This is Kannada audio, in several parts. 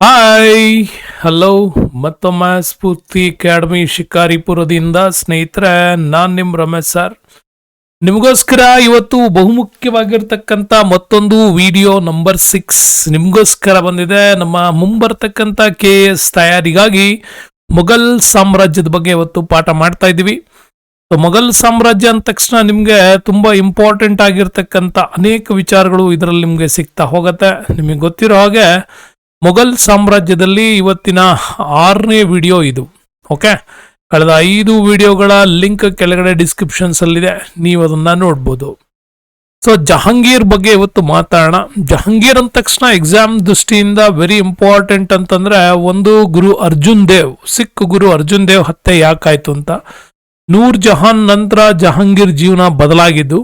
ಹಾಯ್, ಹಲೋ, ಮತ್ತೊಮ್ಮೆ ಸ್ಫೂರ್ತಿ ಅಕಾಡೆಮಿ ಶಿಕಾರಿಪುರದಿಂದ ಸ್ನೇಹಿತರೆ, ನಾನು ನಿಮ್ಮ ರಮೇಶ್ ಸರ್. ನಿಮಗೋಸ್ಕರ ಇವತ್ತು ಬಹುಮುಖ್ಯವಾಗಿರ್ತಕ್ಕಂಥ ಮತ್ತೊಂದು ವಿಡಿಯೋ ನಂಬರ್ ಸಿಕ್ಸ್ ನಿಮಗೋಸ್ಕರ ಬಂದಿದೆ. ನಮ್ಮ ಮುಂಬರ್ತಕ್ಕಂಥ ಕೆ ಎಸ್ ತಯಾರಿಗಾಗಿ ಮೊಘಲ್ ಸಾಮ್ರಾಜ್ಯದ ಬಗ್ಗೆ ಇವತ್ತು ಪಾಠ ಮಾಡ್ತಾ ಇದ್ದೀವಿ. ಮೊಘಲ್ ಸಾಮ್ರಾಜ್ಯ ಅಂದ ತಕ್ಷಣ ನಿಮಗೆ ತುಂಬ ಇಂಪಾರ್ಟೆಂಟ್ ಆಗಿರ್ತಕ್ಕಂಥ ಅನೇಕ ವಿಚಾರಗಳು ಇದರಲ್ಲಿ ನಿಮಗೆ ಸಿಗ್ತಾ ಹೋಗತ್ತೆ. ನಿಮಗೆ ಗೊತ್ತಿರೋ ಹಾಗೆ ಮೊಘಲ್ ಸಾಮ್ರಾಜ್ಯದಲ್ಲಿ ಇವತ್ತಿನ ಆರನೇ ವಿಡಿಯೋ ಇದು ಓಕೆ ಕಳೆದ ಐದು ವಿಡಿಯೋಗಳ ಲಿಂಕ್ ಕೆಳಗಡೆ ಡಿಸ್ಕ್ರಿಪ್ಷನ್ಸ್ ಅಲ್ಲಿದೆ ನೀವು ಅದನ್ನ ನೋಡ್ಬೋದು. ಸೊ ಜಹಾಂಗೀರ್ ಬಗ್ಗೆ ಇವತ್ತು ಮಾತಾಡೋಣ. ಜಹಾಂಗೀರ್ ಅಂದ ತಕ್ಷಣ ಎಕ್ಸಾಮ್ ದೃಷ್ಟಿಯಿಂದ ವೆರಿ ಇಂಪಾರ್ಟೆಂಟ್ ಅಂತಂದ್ರೆ ಒಂದು ಗುರು ಅರ್ಜುನ್ ದೇವ್, ಸಿಖ್ ಗುರು ಅರ್ಜುನ್ ದೇವ್ ಹತ್ಯೆ ಯಾಕಾಯ್ತು ಅಂತ. ನೂರ್ ಜಹಾನ್ ನಂತರ ಜಹಾಂಗೀರ್ ಜೀವನ ಬದಲಾಗಿದ್ದು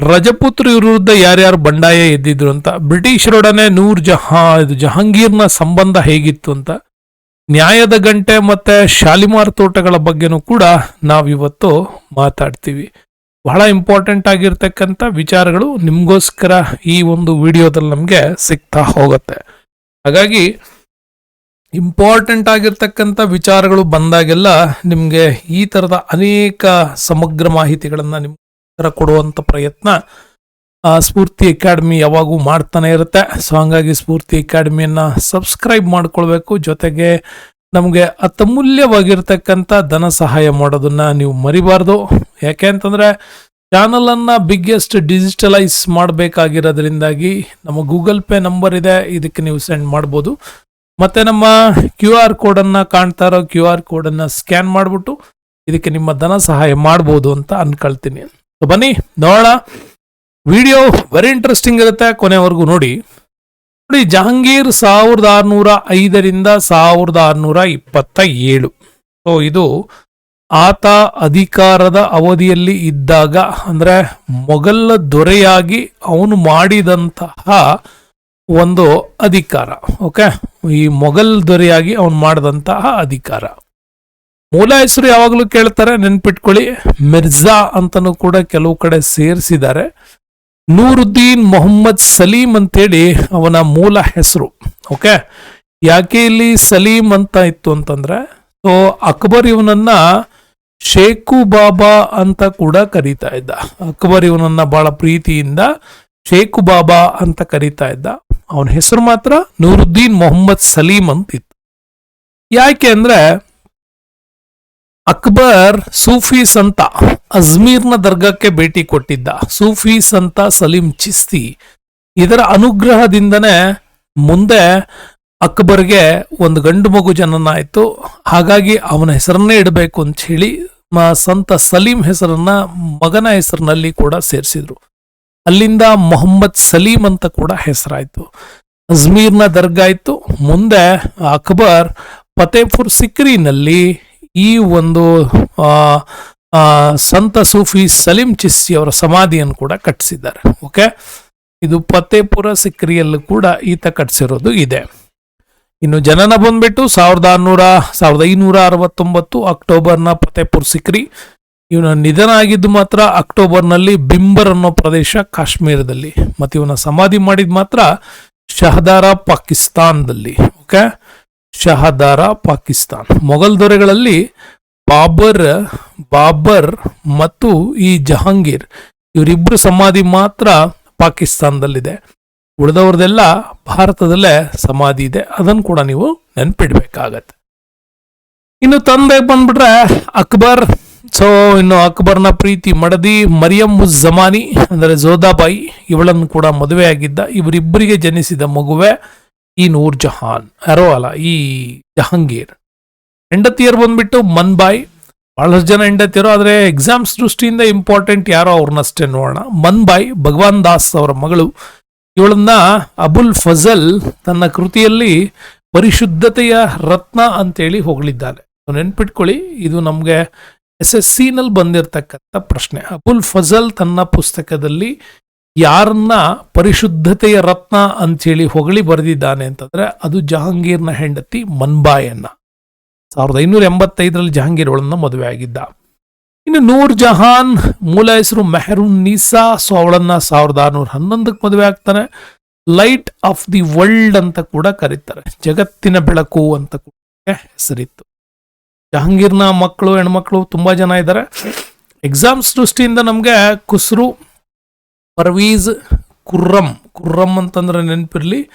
ರಜಪುತ್ರ ವಿರುದ್ಧ ಯಾರ್ಯಾರು ಬಂಡಾಯ ಎದ್ದಿದ್ರು ಅಂತ, ಬ್ರಿಟಿಷರೊಡನೆ ನೂರ್ ಜಹಾ, ಇದು ಜಹಾಂಗೀರ್ನ ಸಂಬಂಧ ಹೇಗಿತ್ತು ಅಂತ, ನ್ಯಾಯದ ಗಂಟೆ ಮತ್ತೆ ಶಾಲಿಮಾರ್ ತೋಟಗಳ ಬಗ್ಗೆನೂ ಕೂಡ ನಾವಿವತ್ತು ಮಾತಾಡ್ತೀವಿ. ಬಹಳ ಇಂಪಾರ್ಟೆಂಟ್ ಆಗಿರ್ತಕ್ಕಂಥ ವಿಚಾರಗಳು ನಿಮಗೋಸ್ಕರ ಈ ಒಂದು ವಿಡಿಯೋದಲ್ಲಿ ನಮಗೆ ಸಿಗ್ತಾ ಹೋಗುತ್ತೆ. ಹಾಗಾಗಿ, ಇಂಪಾರ್ಟೆಂಟ್ ಆಗಿರ್ತಕ್ಕಂಥ ವಿಚಾರಗಳು ಬಂದಾಗೆಲ್ಲ ನಿಮಗೆ ಈ ಥರದ ಅನೇಕ ಸಮಗ್ರ ಮಾಹಿತಿಗಳನ್ನು ನಿಮ್ಗೆ ಕೊಡುವಂಥ ಪ್ರಯತ್ನ ಸ್ಫೂರ್ತಿ ಅಕಾಡೆಮಿ ಯಾವಾಗೂ ಮಾಡ್ತಾನೆ ಇರುತ್ತೆ. ಸೊ ಹಂಗಾಗಿ ಸ್ಫೂರ್ತಿ ಅಕಾಡೆಮಿಯನ್ನು ಸಬ್ಸ್ಕ್ರೈಬ್ ಮಾಡ್ಕೊಳ್ಬೇಕು. ಜೊತೆಗೆ ನಮಗೆ ಅತಮೂಲ್ಯವಾಗಿರ್ತಕ್ಕಂಥ ಧನ ಸಹಾಯ ಮಾಡೋದನ್ನ ನೀವು ಮರಿಬಾರ್ದು. ಯಾಕೆ ಅಂತಂದ್ರೆ ಚಾನಲನ್ನು ಬಿಗ್ಗೆಸ್ಟ್ ಡಿಜಿಟಲೈಸ್ ಮಾಡಬೇಕಾಗಿರೋದ್ರಿಂದಾಗಿ ನಮ್ಮ ಗೂಗಲ್ ಪೇ ನಂಬರ್ ಇದೆ, ಇದಕ್ಕೆ ನೀವು ಸೆಂಡ್ ಮಾಡ್ಬೋದು. ಮತ್ತೆ ನಮ್ಮ ಕ್ಯೂ ಆರ್ ಕೋಡನ್ನು ಕಾಣ್ತಾ ಇರೋ ಕ್ಯೂ ಆರ್ ಕೋಡನ್ನು ಸ್ಕ್ಯಾನ್ ಮಾಡ್ಬಿಟ್ಟು ಇದಕ್ಕೆ ನಿಮ್ಮ ಧನ ಸಹಾಯ ಮಾಡ್ಬೋದು ಅಂತ ಅನ್ಕೊಳ್ತೀನಿ. ಬನ್ನಿ, ನೋಡೋಣ. ವಿಡಿಯೋ ವೆರಿ ಇಂಟ್ರೆಸ್ಟಿಂಗ್ ಇರುತ್ತೆ ಕೊನೆವರೆಗೂ ನೋಡಿ. ನೋಡಿ, ಜಹಾಂಗೀರ್ ಸಾವಿರದ ಆರುನೂರ ಐದರಿಂದ ಸಾವಿರದ ಆರುನೂರ ಇಪ್ಪತ್ತ ಏಳು ಸೊ ಇದು ಆತ ಅಧಿಕಾರದ ಅವಧಿಯಲ್ಲಿ ಇದ್ದಾಗ, ಅಂದ್ರೆ ಮೊಘಲ್ ದೊರೆಯಾಗಿ ಅವನು ಮಾಡಿದಂತಹ ಒಂದು ಅಧಿಕಾರ ಓಕೆ ಈ ಮೊಘಲ್ ದೊರೆಯಾಗಿ ಅವನು ಮಾಡಿದಂತಹ ಅಧಿಕಾರ. ಮೂಲ ಹೆಸರು ಯಾವಾಗಲೂ ಕೇಳ್ತಾರೆ, ನೆನ್ಪಿಟ್ಕೊಳ್ಳಿ. ಮಿರ್ಜಾ ಅಂತನೂ ಕೂಡ ಕೆಲವು ಕಡೆ ಸೇರಿಸಿದ್ದಾರೆ. ನೂರುದ್ದೀನ್ ಮೊಹಮ್ಮದ್ ಸಲೀಂ ಅಂತೇಳಿ ಅವನ ಮೂಲ ಹೆಸರು, ಓಕೆ? ಯಾಕೆ ಇಲ್ಲಿ ಸಲೀಂ ಅಂತ ಇತ್ತು ಅಂತಂದ್ರೆ, ಸೊ ಅಕ್ಬರ್ ಇವನನ್ನ ಶೇಖು ಬಾಬಾ ಅಂತ ಕೂಡ ಕರೀತಾ ಇದ್ದ. ಅಕ್ಬರ್ ಇವನನ್ನ ಬಹಳ ಪ್ರೀತಿಯಿಂದ ಶೇಖು ಬಾಬಾ ಅಂತ ಕರೀತಾ ಇದ್ದ. ಅವನ ಹೆಸರು ಮಾತ್ರ ನೂರುದ್ದೀನ್ ಮೊಹಮ್ಮದ್ ಸಲೀಂ ಅಂತ ಇತ್ತು ಯಾಕೆ ಅಂದ್ರೆ ಅಕ್ಬರ್ ಸೂಫಿ ಸಂತ ಅಜ್ಮೀರ್ನ ದರ್ಗಕ್ಕೆ ಭೇಟಿ ಕೊಟ್ಟಿದ್ದ. ಸೂಫಿ ಸಂತ ಸಲೀಂ ಚಿಸ್ತಿ ಇದರ ಅನುಗ್ರಹದಿಂದನೇ ಮುಂದೆ ಅಕ್ಬರ್ಗೆ ಒಂದು ಗಂಡು ಮಗು ಜನನ ಆಯಿತು. ಹಾಗಾಗಿ ಅವನ ಹೆಸರನ್ನೇ ಇಡಬೇಕು ಅಂತ ಹೇಳಿ ಸಂತ ಸಲೀಂ ಹೆಸರನ್ನ ಮಗನ ಹೆಸರಿನಲ್ಲಿ ಕೂಡ ಸೇರಿಸಿದ್ರು. ಅಲ್ಲಿಂದ ಮೊಹಮ್ಮದ್ ಸಲೀಂ ಅಂತ ಕೂಡ ಹೆಸರಾಯ್ತು. ಅಜ್ಮೀರ್ನ ದರ್ಗಾ ಇತ್ತು ಮುಂದೆ ಅಕ್ಬರ್ ಫತೇಪುರ್ ಸಿಕ್ರಿನಲ್ಲಿ ಈ ಒಂದು ಸಂತ ಸೂಫಿ ಸಲೀಂ ಚಿಸ್ಸಿ ಅವರ ಸಮಾಧಿಯನ್ನು ಕೂಡ ಕಟ್ಟಿಸಿದ್ದಾರೆ. ಓಕೆ? ಇದು ಫತೇಪುರ ಸಿಕ್ರಿಯಲ್ಲೂ ಕೂಡ ಈತ ಕಟ್ಟಿಸಿರೋದು ಇದೆ. ಇನ್ನು ಜನನ ಬಂದ್ಬಿಟ್ಟು ಸಾವಿರದ ಆರುನೂರ, ಸಾವಿರದ ಐನೂರ ಅರವತ್ತೊಂಬತ್ತು ಅಕ್ಟೋಬರ್ನ ಫತೇಪುರ್ ಸಿಕ್ರಿ. ಇವನ ನಿಧನ ಆಗಿದ್ದು ಮಾತ್ರ ಅಕ್ಟೋಬರ್ನಲ್ಲಿ ಬಿಂಬರ್ ಅನ್ನೋ ಪ್ರದೇಶ ಕಾಶ್ಮೀರದಲ್ಲಿ. ಮತ್ತು ಇವನ ಸಮಾಧಿ ಮಾಡಿದ ಮಾತ್ರ ಶಹದಾರ ಪಾಕಿಸ್ತಾನದಲ್ಲಿ. ಓಕೆ? ಶಹದಾರ ಪಾಕಿಸ್ತಾನ್. ಮೊಘಲ್ ದೊರೆಗಳಲ್ಲಿ ಬಾಬರ್ ಬಾಬರ್ ಮತ್ತು ಈ ಜಹಾಂಗೀರ್ ಇವರಿಬ್ಬರು ಸಮಾಧಿ ಮಾತ್ರ ಪಾಕಿಸ್ತಾನದಲ್ಲಿದೆ. ಉಳಿದವ್ರದೆಲ್ಲ ಭಾರತದಲ್ಲೇ ಸಮಾಧಿ ಇದೆ. ಅದನ್ನು ಕೂಡ ನೀವು ನೆನ್ಪಿಡ್ಬೇಕಾಗತ್ತೆ. ಇನ್ನು ತಂದೆ ಬಂದ್ಬಿಟ್ರೆ ಅಕ್ಬರ್. ಸೊ, ಇನ್ನು ಅಕ್ಬರ್ನ ಪ್ರೀತಿ ಮಡದಿ ಮರಿಯಂ ಉಜ್ ಜಮಾನಿ, ಅಂದರೆ ಜೋದಾಬಾಯಿ, ಇವಳನ್ನು ಕೂಡ ಮದುವೆ ಆಗಿದ್ದ ಇವರಿಬ್ಬರಿಗೆ ಜನಿಸಿದ ಮಗುವೆ. ಈ ನೂರ್ ಜಹಾನ್ ಯಾರೋ ಅಲ್ಲ ಈ ಜಹಾಂಗೀರ್. ಹೆಂಡತಿಯರು ಬಂದ್ಬಿಟ್ಟು ಮನ್ಬಾಯ್, ಬಹಳಷ್ಟು ಜನ ಹೆಂಡತಿಯರು, ಆದರೆ ಎಕ್ಸಾಮ್ಸ್ ದೃಷ್ಟಿಯಿಂದ ಇಂಪಾರ್ಟೆಂಟ್ ಯಾರೋ ಅವ್ರನ್ನಷ್ಟೇ ನೋಡೋಣ. ಮನ್ಬಾಯ್, ಭಗವಾನ್ ದಾಸ್ ಅವರ ಮಗಳು, ಇವಳನ್ನ ಅಬುಲ್ ಫಜಲ್ ತನ್ನ ಕೃತಿಯಲ್ಲಿ ಪರಿಶುದ್ಧತೆಯ ರತ್ನ ಅಂತೇಳಿ ಹೊಗಳಿದ್ದಾನೆ ನೆನ್ಪಿಟ್ಕೊಳ್ಳಿ, ಇದು ನಮಗೆ ಎಸ್ ಎಸ್ ಸಿ ನಲ್ಲಿ ಬಂದಿರತಕ್ಕಂಥ ಪ್ರಶ್ನೆ. ಅಬುಲ್ ಫಜಲ್ ತನ್ನ ಪುಸ್ತಕದಲ್ಲಿ ಯಾರನ್ನ ಪರಿಶುದ್ಧತೆಯ ರತ್ನ ಅಂತೇಳಿ ಹೊಗಳಿ ಬರೆದಿದ್ದಾನೆ ಅಂತಂದ್ರೆ ಅದು ಜಹಾಂಗೀರ್ನ ಹೆಂಡತಿ ಮನ್ಬಾಯನ್ನ. ಸಾವಿರದ ಐನೂರ ಎಂಬತ್ತೈದರಲ್ಲಿ ಜಹಾಂಗೀರ್ ಅವಳನ್ನ ಮದುವೆ ಆಗಿದ್ದ. ಇನ್ನು ನೂರ್ ಜಹಾನ್, ಮೂಲ ಹೆಸರು ಮೆಹರುನ್ ನೀಸಾ, ಸೊ ಅವಳನ್ನ ಸಾವಿರದ ಆರುನೂರ ಹನ್ನೊಂದಕ್ಕೆ ಮದುವೆ ಆಗ್ತಾನೆ. ಲೈಟ್ ಆಫ್ ದಿ ವರ್ಲ್ಡ್ ಅಂತ ಕೂಡ ಕರೀತಾರೆ. ಜಗತ್ತಿನ ಬೆಳಕು ಅಂತ ಕೂಡ ಹೆಸರಿತ್ತು. ಜಹಾಂಗೀರ್ನ ಮಕ್ಕಳು, ಹೆಣ್ಮಕ್ಳು ತುಂಬಾ ಜನ ಇದ್ದಾರೆ ಎಕ್ಸಾಮ್ಸ್ ದೃಷ್ಟಿಯಿಂದ ನಮಗೆ ಕುಸ್ರು ಪರ್ವೀಜ್ ಕುರ್ರಂ ಕುರ್ರಂ ಅಂತಂದ್ರೆ ನೆನಪಿರ್ಲಿ.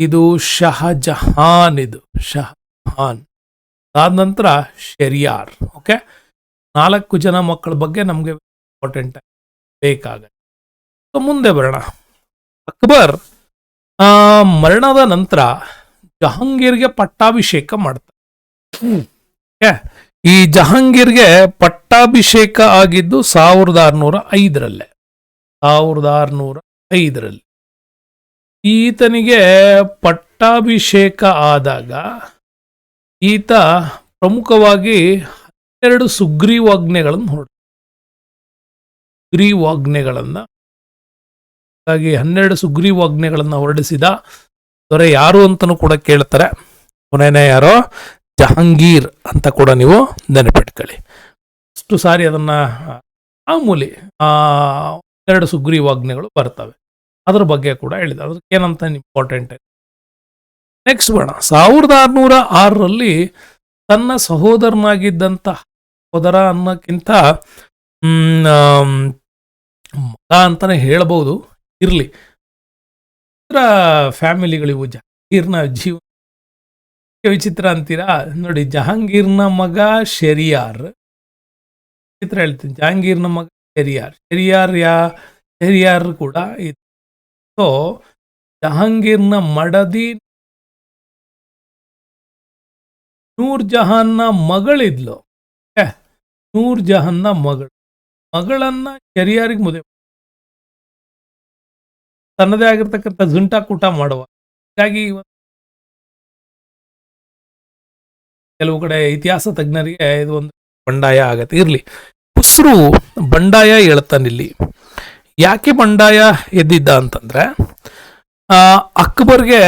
ಇದು ಶಹಜಹಾನ್ ಇದು, ಶಹಜಹಾನ್. ಅದಾದ ನಂತರ ಶೆರಿಯಾರ್, ಓಕೆ? ನಾಲ್ಕು ಜನ ಮಕ್ಕಳ ಬಗ್ಗೆ ನಮಗೆ ಇಂಪಾರ್ಟೆಂಟ್ ಬೇಕಾಗುತ್ತೆ. ಸೊ, ಮುಂದೆ ಬರೋಣ. ಅಕ್ಬರ್ ಮರಣದ ನಂತರ ಜಹಾಂಗೀರ್ಗೆ ಪಟ್ಟಾಭಿಷೇಕ ಮಾಡ್ತಾರೆ. ಓಕೆ? ಈ ಜಹಾಂಗೀರ್ಗೆ ಪಟ್ಟಾಭಿಷೇಕ ಆಗಿದ್ದು ಸಾವಿರದ ಆರುನೂರ ಐದರಲ್ಲೇ. ಸಾವಿರದ ಆರುನೂರ ಐದರಲ್ಲಿ ಈತನಿಗೆ ಪಟ್ಟಾಭಿಷೇಕ ಆದಾಗ ಈತ ಪ್ರಮುಖವಾಗಿ ಹನ್ನೆರಡು ಸುಗ್ರೀವಾಜ್ಞೆಗಳನ್ನು ಹೊರಡ ಸುಗ್ರೀವಾಜ್ಞೆಗಳನ್ನು ಹಾಗಾಗಿ ಹನ್ನೆರಡು ಸುಗ್ರೀವಾಜ್ಞೆಗಳನ್ನು ಹೊರಡಿಸಿದ ದೊರೆ ಯಾರು ಅಂತಲೂ ಕೂಡ ಕೇಳ್ತಾರೆ. ಕೊನೆನೇ ಯಾರೋ? ಜಹಾಂಗೀರ್ ಅಂತ ಕೂಡ ನೀವು ನೆನಪಿಟ್ಕೊಳ್ಳಿ. ಅಷ್ಟು ಸಾರಿ ಅದನ್ನ ಮಾಮೂಲಿ ಎರಡು ಸುಗ್ರೀವಾಜ್ಞೆಗಳು ಬರ್ತವೆ. ಅದ್ರ ಬಗ್ಗೆ ಕೂಡ ಹೇಳಿದೆ. ಅದಕ್ಕೆ ಏನಂತ ಇಂಪಾರ್ಟೆಂಟ್ ನೆಕ್ಸ್ಟ್ ಬೇಡ ಸಾವಿರದ ಆರುನೂರ ಆರರಲ್ಲಿ ತನ್ನ ಸಹೋದರನಾಗಿದ್ದಂತ ಸಹೋದರ ಅನ್ನೋಕ್ಕಿಂತ ಮಗ ಅಂತಾನೆ ಹೇಳ್ಬೋದು. ಇರ್ಲಿ. ಫ್ಯಾಮಿಲಿಗಳಿವು. ಜಹಾಂಗೀರ್ನ ಜೀವ ವಿಚಿತ್ರ ಅಂತೀರಾ? ನೋಡಿ, ಜಹಾಂಗೀರ್ನ ಮಗ ಶೆರಿಯಾರ್. ಚಿತ್ರ ಹೇಳ್ತೀನಿ. ಜಹಾಂಗೀರ್ನ ಮಗ ಶೆರಿಯಾರ್ ಶೆರಿಯಾರ್ ಯಾ? ಶೆರಿಯಾರ್ ಕೂಡ ಸೊ ಜಹಾಂಗೀರ್ನ ಮಡದಿ ನೂರ್ ಜಹಾನ್ನ ಮಗಳಿದ್ಲು. ನೂರ್ ಜಹಾನ್ನ ಮಗಳು. ಮಗಳನ್ನ ಹೆರಿಯಾರಿಗೆ ಮದುವೆ ತನ್ನದೇ ಆಗಿರ್ತಕ್ಕಂಥ ಜುಂಟಾ ಕೂಟ ಮಾಡುವ. ಹೀಗಾಗಿ ಕೆಲವು ಕಡೆ ಇತಿಹಾಸ ತಜ್ಞರಿಗೆ ಇದು ಒಂದು ಬಂಡಾಯ ಆಗತ್ತೆ. ಇರ್ಲಿ. ಕುಸ್ರು ಬಂಡಾಯ ಹೇಳ್ತಾನಿಲ್ಲಿ ಯಾಕೆ ಬಂಡಾಯ ಎದ್ದಿದ್ದ ಅಂತಂದ್ರೆ ಅಕ್ಬರ್ಗೆ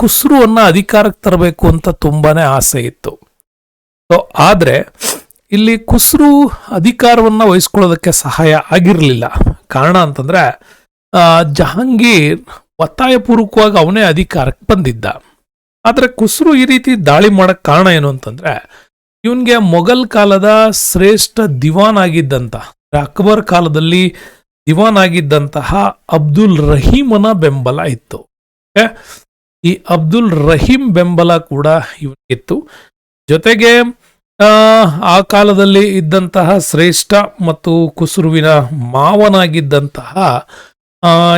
ಖುಸ್ರುವನ್ನು ಅಧಿಕಾರಕ್ಕೆ ತರಬೇಕು ಅಂತ ತುಂಬಾನೇ ಆಸೆ ಇತ್ತು. ಸೊ ಆದ್ರೆ ಇಲ್ಲಿ ಖುಸ್ರು ಅಧಿಕಾರವನ್ನ ವಹಿಸ್ಕೊಳ್ಳೋದಕ್ಕೆ ಸಹಾಯ ಆಗಿರಲಿಲ್ಲ. ಕಾರಣ ಅಂತಂದ್ರೆ ಜಹಾಂಗೀರ್ ಒತ್ತಾಯಪೂರ್ವಕವಾಗಿ ಅವನೇ ಅಧಿಕಾರಕ್ಕೆ ಬಂದಿದ್ದ. ಆದ್ರೆ ಖುಸ್ರು ಈ ರೀತಿ ದಾಳಿ ಮಾಡಕ್ ಕಾರಣ ಏನು ಅಂತಂದ್ರೆ ಇವನ್ಗೆ ಮೊಘಲ್ ಕಾಲದ ಶ್ರೇಷ್ಠ ದಿವಾನ್ ಆಗಿದ್ದಂತ ಅಕ್ಬರ್ ಕಾಲದಲ್ಲಿ ದಿವಾನ್ ಆಗಿದ್ದಂತಹ ಅಬ್ದುಲ್ ರಹೀಮನ ಬೆಂಬಲ ಇತ್ತು ಈ ಅಬ್ದುಲ್ ರಹೀಂ ಬೆಂಬಲ ಕೂಡ ಇವನಿಗಿತ್ತು ಜೊತೆಗೆ ಆ, ಕಾಲದಲ್ಲಿ ಇದ್ದಂತಹ ಶ್ರೇಷ್ಠ ಮತ್ತು ಕುಸುರುವಿನ ಮಾವನಾಗಿದ್ದಂತಹ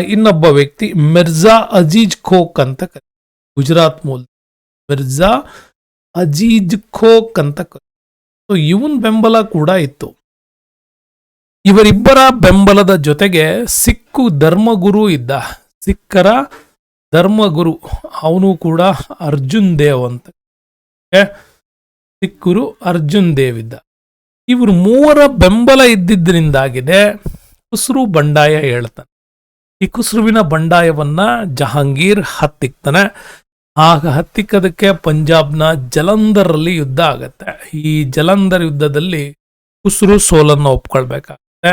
ಇನ್ನೊಬ್ಬ ವ್ಯಕ್ತಿ ಮಿರ್ಜಾ ಅಜೀಜ್ ಖೋಕ್ ಅಂತ. ಗುಜರಾತ್ ಮೂಲ ಮಿರ್ಜಾ ಅಜೀಜ್ ಖೋಕ್ ಅಂತ ಸೊ ಇವನ್ ಬೆಂಬಲ ಕೂಡ ಇತ್ತು. ಇವರಿಬ್ಬರ ಬೆಂಬಲದ ಜೊತೆಗೆ ಸಿಕ್ಕು ಧರ್ಮಗುರು ಇದ್ದ. ಸಿಕ್ಕರ ಧರ್ಮಗುರು, ಅವನು ಕೂಡ ಅರ್ಜುನ್ ದೇವ್ ಅಂತ? ಸಿಕ್ಕುರು ಅರ್ಜುನ್ ದೇವ್ ಇದ್ದ. ಇವರು ಮೂವರ ಬೆಂಬಲ ಇದ್ದಿದ್ದರಿಂದಾಗಿದೆ ಕುಸ್ರು ಬಂಡಾಯ ಹೇಳ್ತಾನೆ. ಈ ಕುಸ್ರುವಿನ ಬಂಡಾಯವನ್ನ ಜಹಾಂಗೀರ್ ಹತ್ತಿಕ್ತಾನೆ. ಆಗ ಹತ್ತಿಕ್ಕದಕ್ಕೆ ಪಂಜಾಬ್ನ ಜಲಂಧರಲ್ಲಿ ಯುದ್ಧ ಆಗತ್ತೆ. ಈ ಜಲಂಧರ್ ಯುದ್ಧದಲ್ಲಿ ಕುಸ್ರು ಸೋಲನ್ನು ಒಪ್ಕೊಳ್ಬೇಕಾಗತ್ತೆ.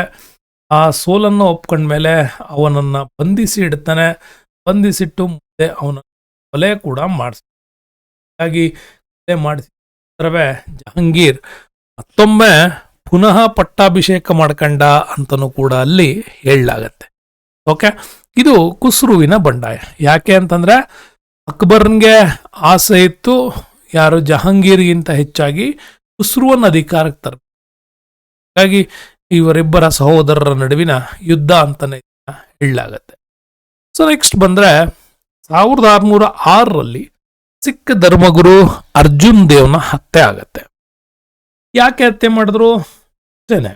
ಆ ಸೋಲನ್ನು ಒಪ್ಕೊಂಡ್ಮೇಲೆ ಅವನನ್ನ ಬಂಧಿಸಿ ಇಡ್ತಾನೆ. ಬಂಧಿಸಿಟ್ಟು ಮುಂದೆ ಅವನ ಕೊಲೆ ಕೂಡ ಮಾಡಿಸ್, ಹಾಗಾಗಿ ಕೊಲೆ ಮಾಡಿಸಿ ಜಹಾಂಗೀರ್ ಮತ್ತೊಮ್ಮೆ ಪುನಃ ಪಟ್ಟಾಭಿಷೇಕ ಮಾಡ್ಕಂಡ ಅಂತನೂ ಕೂಡ ಅಲ್ಲಿ ಹೇಳಲಾಗತ್ತೆ. ಓಕೆ? ಇದು ಕುಸ್ರುವಿನ ಬಂಡಾಯ. ಯಾಕೆ ಅಂತಂದ್ರೆ ಅಕ್ಬರ್ನ್ಗೆ ಆಸೆ ಇತ್ತು, ಯಾರು ಜಹಾಂಗೀರ್ಗಿಂತ ಹೆಚ್ಚಾಗಿ ಕುಸ್ರುವನ್ನ ಅಧಿಕಾರಕ್ಕೆ ತರ ಹಾಗಾಗಿ ಇವರಿಬ್ಬರ ಸಹೋದರರ ನಡುವಿನ ಯುದ್ಧ ಅಂತಾನೆ ಹೇಳಲಾಗತ್ತೆ. ಸೊ ನೆಕ್ಸ್ಟ್ ಬಂದ್ರೆ ಸಾವಿರದ ಆರುನೂರ ಆರರಲ್ಲಿ ಸಿಖ್ ಧರ್ಮಗುರು ಅರ್ಜುನ್ ದೇವ್ನ ಹತ್ಯೆ ಆಗತ್ತೆ. ಯಾಕೆ ಹತ್ಯೆ ಮಾಡಿದ್ರು? ಅಷ್ಟೇನೆ.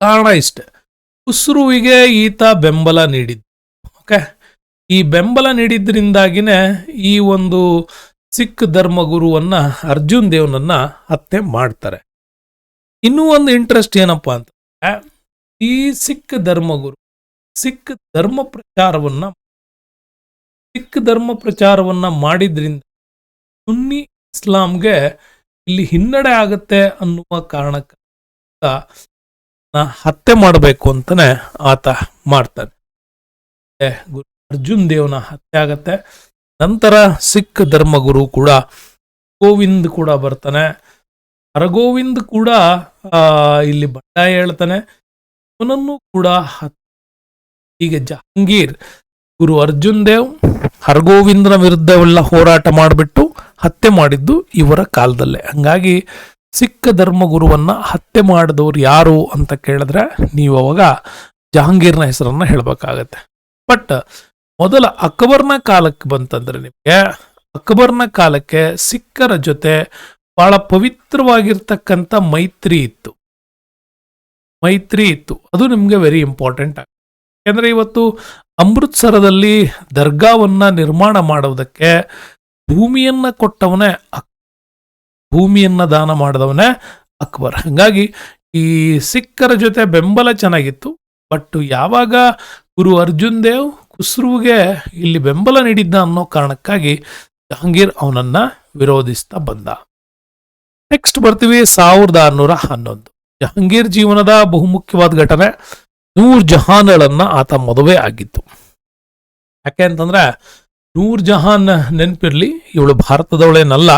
ಕಾರಣ ಇಷ್ಟೆ. ಉಸ್ರುವಿಗೆ ಈತ ಬೆಂಬಲ ನೀಡಿದ್ದು. ಓಕೆ ಈ ಬೆಂಬಲ ನೀಡಿದ್ರಿಂದಾಗಿನೇ ಈ ಒಂದು ಸಿಖ್ ಧರ್ಮಗುರುವನ್ನ ಅರ್ಜುನ್ ದೇವನನ್ನ ಹತ್ಯೆ ಮಾಡ್ತಾರೆ. ಇನ್ನೂ ಒಂದು ಇಂಟ್ರೆಸ್ಟ್ ಏನಪ್ಪಾ ಅಂತ ಈ ಸಿಖ್ ಧರ್ಮಗುರು, ಸಿಖ್ ಧರ್ಮ ಪ್ರಚಾರವನ್ನ, ಸಿಖ್ ಧರ್ಮ ಪ್ರಚಾರವನ್ನ ಮಾಡಿದ್ರಿಂದ ಸುನ್ನಿ ಇಸ್ಲಾಂಗೆ ಇಲ್ಲಿ ಹಿನ್ನಡೆ ಆಗತ್ತೆ ಅನ್ನುವ ಕಾರಣಕ್ಕೆ ಹತ್ಯೆ ಮಾಡಬೇಕು ಅಂತಾನೆ ಆತ ಮಾಡ್ತಾನೆ. ಗುರು. ಅರ್ಜುನ್ ದೇವನ ಹತ್ಯೆ ಆಗತ್ತೆ. ನಂತರ ಸಿಖ್ ಧರ್ಮಗುರು ಕೂಡ ಗೋವಿಂದ್ ಕೂಡ ಬರ್ತಾನೆ. ಹರಗೋವಿಂದ್ ಕೂಡ ಇಲ್ಲಿ ಬಂಡಾಯ ಹೇಳ್ತಾನೆ. ಅವನನ್ನು ಕೂಡ ಹೀಗೆ ಜಹಾಂಗೀರ್, ಗುರು ಅರ್ಜುನ್ ದೇವ್ ಹರಗೋವಿಂದನ ವಿರುದ್ಧವೆಲ್ಲ ಹೋರಾಟ ಮಾಡಿಬಿಟ್ಟು ಹತ್ಯೆ ಮಾಡಿದ್ದು ಇವರ ಕಾಲದಲ್ಲೇ. ಹಂಗಾಗಿ ಸಿಖ್ ಧರ್ಮಗುರುವನ್ನ ಹತ್ಯೆ ಮಾಡಿದವರು ಯಾರು ಅಂತ ಕೇಳಿದ್ರೆ ನೀವು ಅವಾಗ ಜಹಾಂಗೀರ್ನ ಹೆಸರನ್ನ ಹೇಳ್ಬೇಕಾಗತ್ತೆ. ಬಟ್ ಮೊದಲ ಅಕ್ಬರ್ನ ಕಾಲಕ್ಕೆ ಬಂತಂದ್ರೆ ನಿಮಗೆ, ಅಕ್ಬರ್ನ ಕಾಲಕ್ಕೆ ಸಿಖ್ಖರ ಜೊತೆ ಬಹಳ ಪವಿತ್ರವಾಗಿರ್ತಕ್ಕಂಥ ಮೈತ್ರಿ ಇತ್ತು. ಮೈತ್ರಿ ಇತ್ತು. ಅದು ನಿಮಗೆ ವೆರಿ ಇಂಪಾರ್ಟೆಂಟ್ ಯಾಕಂದ್ರೆ ಇವತ್ತು ಅಮೃತ್ಸರದಲ್ಲಿ ದರ್ಗಾವನ್ನ ನಿರ್ಮಾಣ ಮಾಡೋದಕ್ಕೆ ಭೂಮಿಯನ್ನ ಕೊಟ್ಟವನೇ ಅಕ್, ಭೂಮಿಯನ್ನ ದಾನ ಮಾಡಿದವನೇ ಅಕ್ಬರ್. ಹಾಗಾಗಿ ಈ ಸಿಖ್ಖರ ಜೊತೆ ಬೆಂಬಲ ಚೆನ್ನಾಗಿತ್ತು. ಬಟ್ ಯಾವಾಗ ಗುರು ಅರ್ಜುನ್ ದೇವ್ ಖುಸ್ರುವಿಗೆ ಇಲ್ಲಿ ಬೆಂಬಲ ನೀಡಿದ್ದ ಅನ್ನೋ ಕಾರಣಕ್ಕಾಗಿ ಜಹಾಂಗೀರ್ ಅವನನ್ನ ವಿರೋಧಿಸ್ತಾ ಬಂದ. ನೆಕ್ಸ್ಟ್ ಬರ್ತೀವಿ ಸಾವಿರದ ಆರುನೂರ ಹನ್ನೊಂದು. ಜಹಾಂಗೀರ್ ಜೀವನದ ಬಹುಮುಖ್ಯವಾದ ಘಟನೆ ನೂರ್ ಜಹಾನ್ಗಳನ್ನ ಆತ ಮದುವೆ ಆಗಿತ್ತು ಯಾಕೆ ಅಂತಂದ್ರೆ ನೂರ್ ಜಹಾನ್ ನೆನಪಿರ್ಲಿ, ಇವಳು ಭಾರತದವಳೇನಲ್ಲ,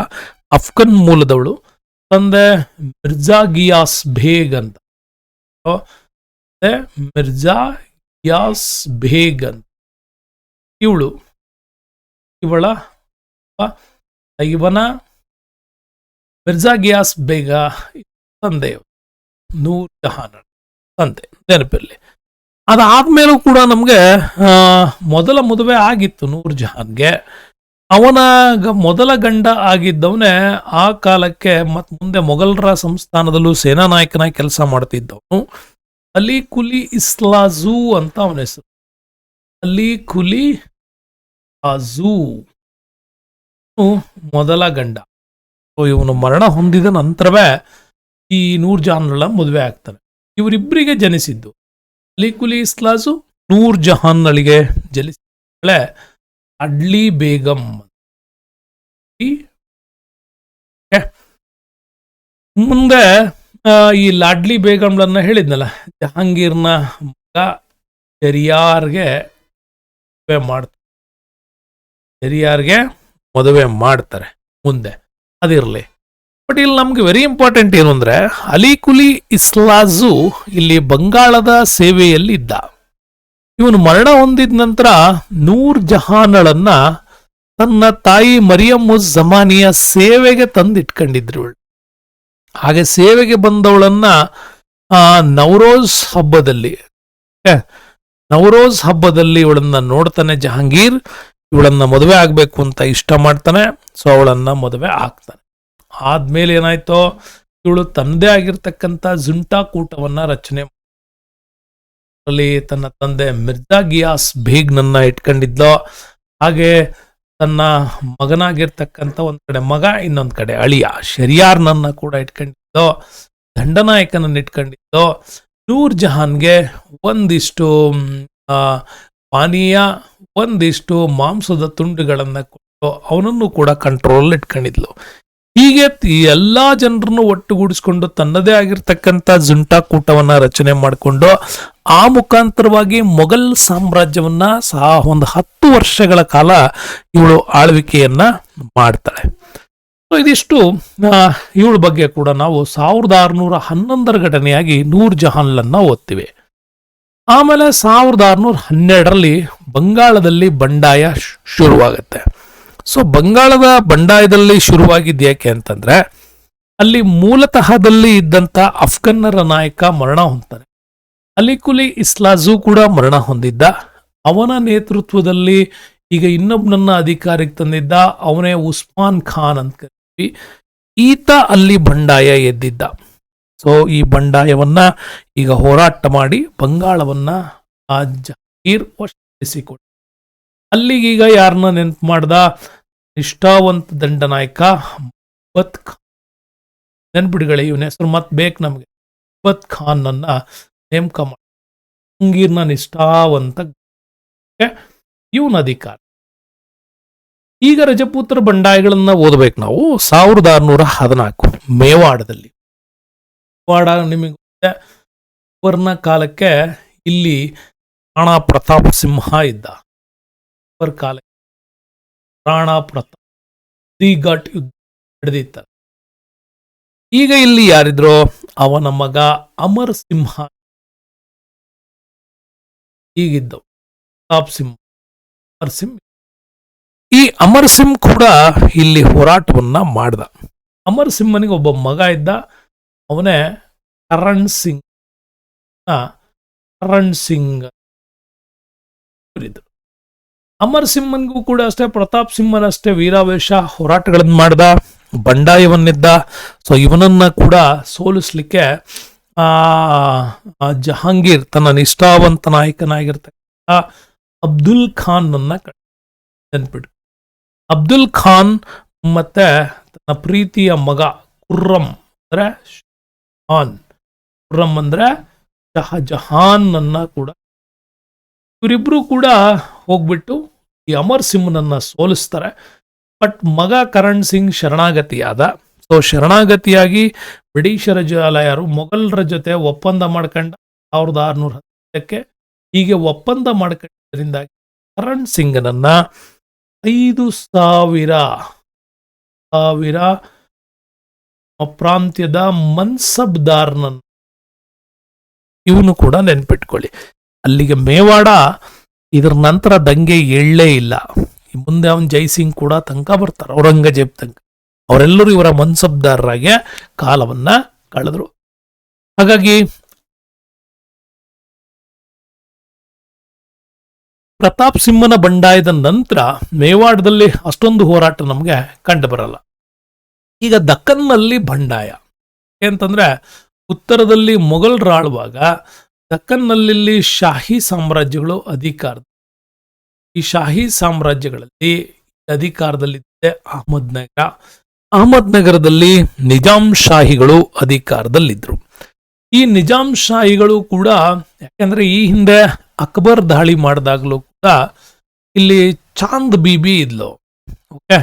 ಅಫ್ಘನ್ ಮೂಲದವಳು, ತಂದೆ ಮಿರ್ಜಾ ಗಿಯಾಸ್ ಬೇಗ್ ಅಂತ. ಮಿರ್ಜಾ ಗಿಯಾಸ್ ಬೇಗ್ ಅಂತ. ಇವಳು. ಇವಳ ಇವನ ಮಿರ್ಜಾ ಗಿಯಾಸ್ ಬೇಗ ತಂದೆ. ನೂರ್ ಜಹಾನ್ ತಂದೆ. ನೆನಪಿರಲಿ. ಅದಾದ್ಮೇಲೂ ಕೂಡ ನಮಗೆ ಮೊದಲ ಮದುವೆ ಆಗಿತ್ತು ನೂರ್ ಜಹಾನ್ಗೆ. ಅವನ ಮೊದಲ ಗಂಡ ಆಗಿದ್ದವನೇ ಆ ಕಾಲಕ್ಕೆ ಮತ್ ಮುಂದೆ ಮೊಘಲರ ಸಂಸ್ಥಾನದಲ್ಲೂ ಸೇನಾ ನಾಯಕನಾಗಿ ಕೆಲಸ ಮಾಡ್ತಿದ್ದವನು. ಅಲಿ ಕುಲಿ ಇಸ್ಲಾಜೂ ಅಂತ ಅವನ ಹೆಸರು. ಕುಲಿ ಅಜೂ ಮೊದಲ ಗಂಡ. ಇವನು ಮರಣ ಹೊಂದಿದ ನಂತರವೇ ಈ ನೂರ್ ಜಹಾನ್ಗಳ ಮದುವೆ ಆಗ್ತಾನೆ ಇವರಿಬ್ಬರಿಗೆ ಜನಿಸಿದ್ದು. ಅಲಿ ಕುಲಿ ಇಸ್ಲಾಸು ನೂರ್ ಜಹಾನ್ಗಳಿಗೆ ಜನಿಸಿದ ಅಡ್ಲಿ ಬೇಗಂ ಮುಂದೆ ಈ ಲಾಡ್ಲಿ ಬೇಗಂಗಳನ್ನ ಹೇಳಿದ್ನಲ್ಲ, ಜಹಾಂಗೀರ್ನ ಮಗ ಶರಿಯಾರ್ಗೆ ಮದುವೆ ಮಾಡ್ತಾರೆ. ಹಿರಿಯರಿಗೆ ಮದುವೆ ಮಾಡ್ತಾರೆ ಮುಂದೆ. ಅದಿರಲಿ. ಬಟ್ ಇಲ್ಲಿ ನಮ್ಗೆ ವೆರಿ ಇಂಪಾರ್ಟೆಂಟ್ ಏನು ಅಂದ್ರೆ ಅಲಿ ಕುಲಿ ಇಸ್ಲಾಜು ಇಲ್ಲಿ ಬಂಗಾಳದ ಸೇವೆಯಲ್ಲಿ ಇದ್ದ. ಇವನು ಮರಣ ಹೊಂದಿದ ನಂತರ ನೂರ್ ಜಹಾನಳನ್ನ ತನ್ನ ತಾಯಿ ಮರಿಯಮ್ಮುಜ್ ಜಮಾನಿಯ ಸೇವೆಗೆ ತಂದಿಟ್ಕೊಂಡಿದ್ರು ಹಾಗೆ ಸೇವೆಗೆ ಬಂದವಳನ್ನ, ಆ, ನವರೋಜ್ ಹಬ್ಬದಲ್ಲಿ ನವರೋಜ್ ಹಬ್ಬದಲ್ಲಿ ಇವಳನ್ನ ನೋಡ್ತಾನೆ, ಜಹಾಂಗೀರ್ ಇವಳನ್ನ ಮದುವೆ ಆಗ್ಬೇಕು ಅಂತ ಇಷ್ಟ ಮಾಡ್ತಾನೆ ಸೊ ಅವಳನ್ನ ಮದುವೆ ಆಗ್ತಾನೆ. ಆದ್ಮೇಲೆ ಏನಾಯ್ತೋ, ಇವಳು ತನ್ನದೇ ಆಗಿರ್ತಕ್ಕಂಥ ಜುಂಟಾ ಕೂಟವನ್ನ ರಚನೆ ಅಲ್ಲಿ ತನ್ನ ತಂದೆ ಮಿರ್ಜಾ ಗಿಯಾಸ್ ಬೇಗ್ನನ್ನ ಇಟ್ಕೊಂಡಿದ್ಲೋ ಹಾಗೆ ತನ್ನ ಮಗನಾಗಿರ್ತಕ್ಕಂಥ ಒಂದ್ ಕಡೆ ಮಗ, ಇನ್ನೊಂದ್ ಕಡೆ ಅಳಿಯ. ಶರಿಯಾರ್ನನ್ನ ಕೂಡ ಇಟ್ಕೊಂಡಿದ್ದೋ. ದಂಡನಾಯಕನನ್ನ ಇಟ್ಕೊಂಡಿದ್ದೋ. ನೂರ್ ಜಹಾನ್ಗೆ ಒಂದಿಷ್ಟು ಪಾನೀಯ, ಒಂದಿಷ್ಟು ಮಾಂಸದ ತುಂಡುಗಳನ್ನು ಕೊಟ್ಟು ಅವನನ್ನು ಕೂಡ ಕಂಟ್ರೋಲ್ ಇಟ್ಕೊಂಡಿದ್ಲು. ಹೀಗೆ ಎಲ್ಲಾ ಜನರನ್ನು ಒಟ್ಟುಗೂಡಿಸ್ಕೊಂಡು ತನ್ನದೇ ಆಗಿರ್ತಕ್ಕಂಥ ಜುಂಟಾ ಕೂಟವನ್ನ ರಚನೆ ಮಾಡಿಕೊಂಡು ಆ ಮುಖಾಂತರವಾಗಿ ಮೊಘಲ್ ಸಾಮ್ರಾಜ್ಯವನ್ನ ಸಹ ಒಂದು ಹತ್ತು ವರ್ಷಗಳ ಕಾಲ ಇವಳು ಆಳ್ವಿಕೆಯನ್ನ ಮಾಡ್ತಾಳೆ. ಇದಿಷ್ಟು ಇವಳ ಬಗ್ಗೆ ಕೂಡ ನಾವು ಸಾವಿರದ ಆರುನೂರ ಹನ್ನೊಂದರ ಘಟನೆಯಾಗಿ ನೂರ್ ಜಹಾನ್ಲನ್ನ ಓದ್ತೀವಿ. ಆಮೇಲೆ ಸಾವಿರದ ಆರುನೂರ ಹನ್ನೆರಡರಲ್ಲಿ ಬಂಗಾಳದಲ್ಲಿ ಬಂಡಾಯ ಶುರುವಾಗುತ್ತೆ. ಸೊ ಬಂಗಾಳದ ಬಂಡಾಯದಲ್ಲಿ ಶುರುವಾಗಿದ್ದು ಯಾಕೆ ಅಂತಂದ್ರೆ, ಅಲ್ಲಿ ಮೂಲತಃದಲ್ಲಿ ಇದ್ದಂತ ಅಫ್ಘನ್ನರ ನಾಯಕ ಮರಣ ಹೊಂದ್ತಾನೆ. ಅಲಿಕುಲಿ ಇಸ್ಲಾಜು ಕೂಡ ಮರಣ ಹೊಂದಿದ್ದ. ಅವನ ನೇತೃತ್ವದಲ್ಲಿ ಈಗ ಇನ್ನೊಬ್ಬನನ್ನ ಅಧಿಕಾರಕ್ಕೆ ತಂದಿದ್ದ ಅವನೇ ಉಸ್ಮಾನ್ ಖಾನ್ ಅಂತ ಈತ ಅಲ್ಲಿ ಬಂಡಾಯ ಎದ್ದಿದ್ದ. ಸೊ ಈ ಬಂಡಾಯವನ್ನ ಈಗ ಹೋರಾಟ ಮಾಡಿ ಬಂಗಾಳವನ್ನ ಆ ಜಹೀರ್ ವಶಪಡಿಸಿಕೊಟ್ಟ ಅಲ್ಲಿಗೀಗ ಯಾರನ್ನ ನೆನಪು ಮಾಡ್ದ? ನಿಷ್ಠಾವಂತ ದಂಡನಾಯಕ ಬತ್ ಖಾನ್. ನೆನ್ಪಿಡ್ಗಳ ಇವನ ಹೆಸರು ಮತ್ತೆ ಬೇಕು ನಮಗೆ. ಬತ್ ಖಾನ್ ಅನ್ನ ನೇಮಕ ಮಾಡಿ ನಿಷ್ಠಾವಂತ ಇವನ ಅಧಿಕಾರ. ಈಗ ರಜಪೂತ್ರ ಬಂಡಾಯಗಳನ್ನ ಓದಬೇಕು ನಾವು. ಸಾವಿರದ ಆರುನೂರ ಹದಿನಾಲ್ಕು ಮೇವಾಡದಲ್ಲಿ. ಮೇವಾಡ ನಿಮಗೆ ಅವರ್ನ ಕಾಲಕ್ಕೆ ಇಲ್ಲಿ ರಾಣಾ ಪ್ರತಾಪ್ ಸಿಂಹ ಇದ್ದ. ಅಕ್ಬರ್ ಕಾಲ ರಾಣಾ ಪ್ರತಾಪ್ ದಿ ಘಾಟ್ ಯುದ್ಧ ನಡೆದಿತ್ತ. ಈಗ ಇಲ್ಲಿ ಯಾರಿದ್ರು? ಅವನ ಮಗ ಅಮರ್ ಸಿಂಹ. ಈಗಿದ್ದವು ಪ್ರತಾಪ್ ಸಿಂಹ. ಅಮರ್ ಸಿಂಹ. ಈ ಅಮರ್ ಸಿಂಗ್ ಕೂಡ ಇಲ್ಲಿ ಹೋರಾಟವನ್ನ ಮಾಡ್ದ. ಅಮರ್ ಸಿಂಹನಿಗೆ ಒಬ್ಬ ಮಗ ಇದ್ದ, ಅವನೇ ಕರಣ್ ಸಿಂಗ್. ಕರಣ್ ಸಿಂಗ್. ಅಮರ್ ಸಿಂಹನ್ಗೂ ಕೂಡ ಅಷ್ಟೇ, ಪ್ರತಾಪ್ ಸಿಂಹನಷ್ಟೇ ವೀರಾವೇಶ ಹೋರಾಟಗಳನ್ನ ಮಾಡ್ದ, ಬಂಡಾಯವನ್ನಿದ್ದ. ಸೊ ಇವನನ್ನ ಕೂಡ ಸೋಲಿಸ್ಲಿಕ್ಕೆ, ಆ ಜಹಾಂಗೀರ್ ತನ್ನ ನಿಷ್ಠಾವಂತ ನಾಯಕನಾಗಿರ್ತಕ್ಕಂಥ ಅಬ್ದುಲ್ ಖಾನ್ ನನ್ನ ನೆನ್ಪಿಟ್ಟು ಅಬ್ದುಲ್ ಖಾನ್ ಮತ್ತೆ ತನ್ನ ಪ್ರೀತಿಯ ಮಗ ಖುರ್ರಂ ಅಂದ್ರೆ ಖಾನ್ ಖುರ್ರಂ ಅಂದ್ರೆ ಶಹಜಹಾನ್ ಅನ್ನ ಕೂಡ. ಇವರಿಬ್ರು ಕೂಡ ಹೋಗ್ಬಿಟ್ಟು ಈ ಅಮರ್ ಸಿಂಹನನ್ನ ಸೋಲಿಸ್ತಾರೆ. ಬಟ್ ಮಗ ಕರಣ್ ಸಿಂಗ್ ಶರಣಾಗತಿಯಾದ. ಸೊ ಶರಣಾಗತಿಯಾಗಿ ಬ್ರಿಟಿಷರ ಜಾಲಯರು ಯಾರು ಮೊಘಲರ ಜೊತೆ ಒಪ್ಪಂದ ಮಾಡ್ಕೊಂಡ ಸಾವಿರದ ಆರುನೂರ ಹತ್ತಕ್ಕೆ ಹೀಗೆ ಒಪ್ಪಂದ ಮಾಡ್ಕೊಂಡಿದ್ದರಿಂದಾಗಿ ಕರಣ್ ಸಿಂಗನನ್ನ ಐದು ಸಾವಿರ. ಸಾವಿರ. ಪ್ರಾಂತ್ಯದ ಮನ್ಸಬ್ದಾರ್ನ ಇವನು ಕೂಡ ನೆನ್ಪಿಟ್ಕೊಳ್ಳಿ. ಅಲ್ಲಿಗೆ ಮೇವಾಡ ಇದ್ರ ನಂತರ ದಂಗೆ ಏಳಲೇ ಇಲ್ಲ. ಮುಂದೆ ಅವನ್ ಜೈಸಿಂಗ್ ಕೂಡ ತನಕ ಬರ್ತಾರೆ, ಔರಂಗಜೇಬ್ ತನಕ. ಅವರೆಲ್ಲರೂ ಇವರ ಮನ್ಸಬ್ದಾರರಾಗೆ ಕಾಲವನ್ನ ಕಳೆದ್ರು. ಹಾಗಾಗಿ ಪ್ರತಾಪ್ ಸಿಂಹನ ಬಂಡಾಯದ ನಂತರ ಮೇವಾಡದಲ್ಲಿ ಅಷ್ಟೊಂದು ಹೋರಾಟ ನಮಗೆ ಕಂಡು ಬರಲ್ಲ. ಈಗ ದಕ್ಕನ್ನಲ್ಲಿ ಬಂಡಾಯ. ಅಂತಂದ್ರೆ ಉತ್ತರದಲ್ಲಿ ಮೊಘಲ್ರಾಳುವಾಗ ದಕ್ಕನ್ನಲ್ಲಿ ಶಾಹಿ ಸಾಮ್ರಾಜ್ಯಗಳು ಅಧಿಕಾರ ಈ ಶಾಹಿ ಸಾಮ್ರಾಜ್ಯಗಳಲ್ಲಿ ಅಧಿಕಾರದಲ್ಲಿದ್ದೆ ಅಹಮದ್ ನಗರ. ಅಹಮದ್ ನಗರದಲ್ಲಿ ನಿಜಾಂ ಶಾಹಿಗಳು ಅಧಿಕಾರದಲ್ಲಿದ್ರು. ಈ ನಿಜಾಂ ಶಾಹಿಗಳು ಕೂಡ, ಯಾಕೆಂದ್ರೆ ಈ ಹಿಂದೆ ಅಕ್ಬರ್ ದಾಳಿ ಮಾಡಿದಾಗಲೂ ಇಲ್ಲಿ ಚಾಂದ್ ಬೀಬಿ ಇದ್ಲು, ಓಕೆ?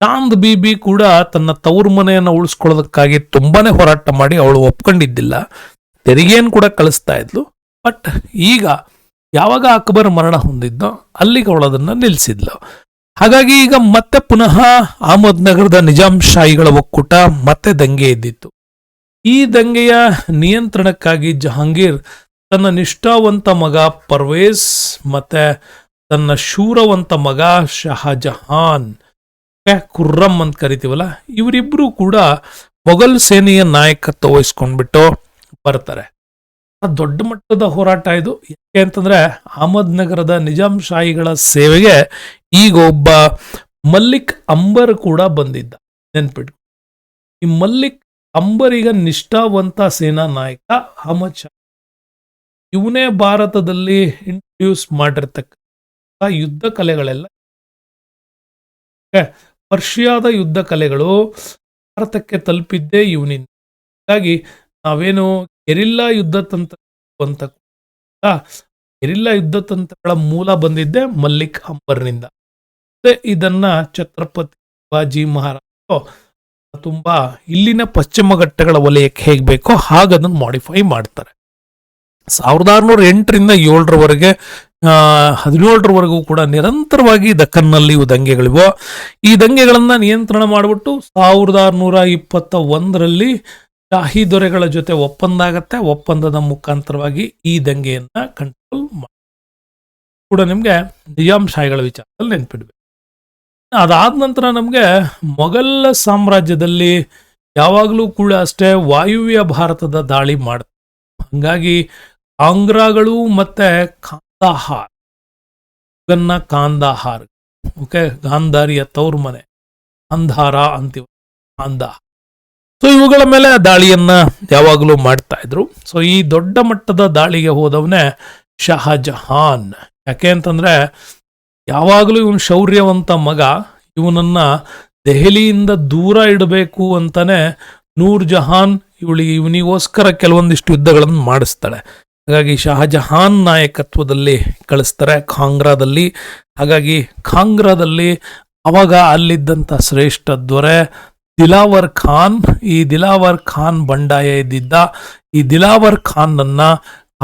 ಚಾಂದ್ ಬೀಬಿ ಕೂಡ ತನ್ನ ತವರು ಮನೆಯನ್ನು ಉಳಿಸ್ಕೊಳ್ಳೋದಕ್ಕಾಗಿ ತುಂಬಾನೇ ಹೋರಾಟ ಮಾಡಿ ಅವಳು ಒಪ್ಕೊಂಡಿದ್ದಿಲ್ಲ. ತೆರಿಗೆಯನ್ನು ಕೂಡ ಕಳಿಸ್ತಾ ಇದ್ಲು. ಬಟ್ ಈಗ ಯಾವಾಗ ಅಕ್ಬರ್ ಮರಣ ಹೊಂದಿದ್ದೋ ಅಲ್ಲಿಗೆ ಅವಳು ಅದನ್ನ ನಿಲ್ಲಿಸಿದ್ಲು ಹಾಗಾಗಿ ಈಗ ಮತ್ತೆ ಪುನಃ ಅಹಮದ್ ನಗರದ ನಿಜಾಂ ಶಾಹಿಗಳ ಒಕ್ಕೂಟ ಮತ್ತೆ ದಂಗೆ ಎದ್ದಿತ್ತು. ಈ ದಂಗೆಯ ನಿಯಂತ್ರಣಕ್ಕಾಗಿ ಜಹಾಂಗೀರ್ ತನ್ನ ನಿಷ್ಠಾವಂತ ಮಗ ಪರ್ವೇಸ್ ಮತ್ತೆ ತನ್ನ ಶೂರವಂತ ಮಗ ಶಹಜಹಾನ್. ಖುರ್ರಂ ಅಂತ ಕರಿತೀವಲ್ಲ, ಇವರಿಬ್ರು ಕೂಡ ಮೊಘಲ್ ಸೇನೆಯ ನಾಯಕತ್ವ ವಹಿಸ್ಕೊಂಡ್ಬಿಟ್ಟು ಬರ್ತಾರೆ. ದೊಡ್ಡ ಮಟ್ಟದ ಹೋರಾಟ ಇದು. ಯಾಕೆ ಅಂತಂದ್ರೆ ಅಹಮದ್ ನಗರದ ನಿಜಾಂ ಶಾಹಿಗಳ ಸೇವೆಗೆ ಈಗ ಒಬ್ಬ ಮಲ್ಲಿಕ್ ಅಂಬರ್ ಕೂಡ ಬಂದಿದ್ದ. ನೆನ್ಪಿಟ್ಟು ಈ ಮಲ್ಲಿಕ್ ಅಂಬರಿಗ ನಿಷ್ಠಾವಂತ ಸೇನಾ ನಾಯಕ ಅಹಮದ್ ಶಾ ಇವನೇ ಭಾರತದಲ್ಲಿ ಇಂಟ್ರೊಡ್ಯೂಸ್ ಮಾಡಿರ್ತಕ್ಕಂಥ ಯುದ್ಧ ಕಲೆಗಳೆಲ್ಲ. ಪರ್ಷಿಯಾದ ಯುದ್ಧ ಕಲೆಗಳು ಭಾರತಕ್ಕೆ ತಲುಪಿದ್ದೇ ಇವನಿಂದ. ಹಾಗಾಗಿ ನಾವೇನು ಗೆರಿಲ್ಲಾ ಯುದ್ಧ ತಂತ್ರ ಅಂತ ಗೆರಿಲ್ಲಾ ಯುದ್ಧ ತಂತ್ರಗಳ ಮೂಲ ಬಂದಿದ್ದೆ ಮಲ್ಲಿಕ್ ಅಂಬರ್ನಿಂದ. ಮತ್ತೆ ಇದನ್ನ ಛತ್ರಪತಿ ಶಿವಾಜಿ ಮಹಾರಾಜ ತುಂಬಾ ಇಲ್ಲಿನ ಪಶ್ಚಿಮ ಘಟ್ಟಗಳ ವಲಯಕ್ಕೆ ಹೇಗ್ ಬೇಕೋ ಹಾಗದನ್ನು ಮಾಡಿಫೈ ಮಾಡ್ತಾರೆ. ಸಾವಿರದ ಆರುನೂರ ಎಂಟರಿಂದ ಏಳರವರೆಗೆ ಹದಿನೇಳರವರೆಗೂ ಕೂಡ ನಿರಂತರವಾಗಿ ದಕ್ಕನ್ನಲ್ಲಿ ಇವು ದಂಗೆಗಳಿವೆ. ಈ ದಂಗೆಗಳನ್ನು ನಿಯಂತ್ರಣ ಮಾಡಿಬಿಟ್ಟು ಸಾವಿರದ ಆರುನೂರ ಇಪ್ಪತ್ತ ಒಂದರಲ್ಲಿ ಶಾಹಿ ದೊರೆಗಳ ಜೊತೆ ಒಪ್ಪಂದ ಆಗತ್ತೆ ಒಪ್ಪಂದದ ಮುಖಾಂತರವಾಗಿ ಈ ದಂಗೆಯನ್ನ ಕಂಟ್ರೋಲ್ ಮಾಡಿ. ಕೂಡ ನಿಮಗೆ ನಿಜಾಮ್ ಶಾಹಿಗಳ ವಿಚಾರದಲ್ಲಿ ನೆನ್ಪಿಡ್ಬೇಕು. ಅದಾದ ನಂತರ ನಮಗೆ ಮೊಘಲ್ ಸಾಮ್ರಾಜ್ಯದಲ್ಲಿ ಯಾವಾಗಲೂ ಕೂಡ ಅಷ್ಟೇ ವಾಯುವ್ಯ ಭಾರತದ ದಾಳಿ ಮಾಡ್ತಾರೆ. ಹಂಗಾಗಿ ಆಂಗ್ರಾಗಳು ಮತ್ತೆ ಕಾಂದಾಹಾರ್. ಗನ್ನ ಕಾಂದಾಹಾರ್. ಓಕೆ ಗಾಂಧಾರಿಯ ತೌರ್ ಮನೆ. ಅಂಧಾರ ಅಂತೀವ. ಕಾಂದಾಹಾರ್. ಸೊ ಇವುಗಳ ಮೇಲೆ ದಾಳಿಯನ್ನ ಯಾವಾಗಲೂ ಮಾಡ್ತಾ ಇದ್ರು. ಸೊ ಈ ದೊಡ್ಡ ಮಟ್ಟದ ದಾಳಿಗೆ ಹೋದವನೇ ಶಹಜಹಾನ್. ಯಾಕೆ ಅಂತಂದ್ರೆ, ಯಾವಾಗಲೂ ಇವನು ಶೌರ್ಯವಂತ ಮಗ, ಇವನನ್ನ ದೆಹಲಿಯಿಂದ ದೂರ ಇಡಬೇಕು ಅಂತಾನೆ ನೂರ್ ಜಹಾನ್ ಇವಳಿಗೆ ಇವನಿಗೋಸ್ಕರ ಕೆಲವೊಂದಿಷ್ಟು ಯುದ್ಧಗಳನ್ನು ಮಾಡಿಸ್ತಾಳೆ. ಹಾಗಾಗಿ ಶಹಜಹಾನ್ ನಾಯಕತ್ವದಲ್ಲಿ ಕಳಿಸ್ತಾರೆ ಖಾಂಗ್ರಾದಲ್ಲಿ. ಹಾಗಾಗಿ ಖಾಂಗ್ರಾದಲ್ಲಿ ಅವಾಗ ಅಲ್ಲಿದ್ದಂಥ ಶ್ರೇಷ್ಠ ದೊರೆ ದಿಲಾವರ್ ಖಾನ್, ಈ ದಿಲಾವರ್ ಖಾನ್ ಬಂಡಾಯ ಇದ್ದಿದ್ದ ಈ ದಿಲಾವರ್ ಖಾನ್ ಅನ್ನ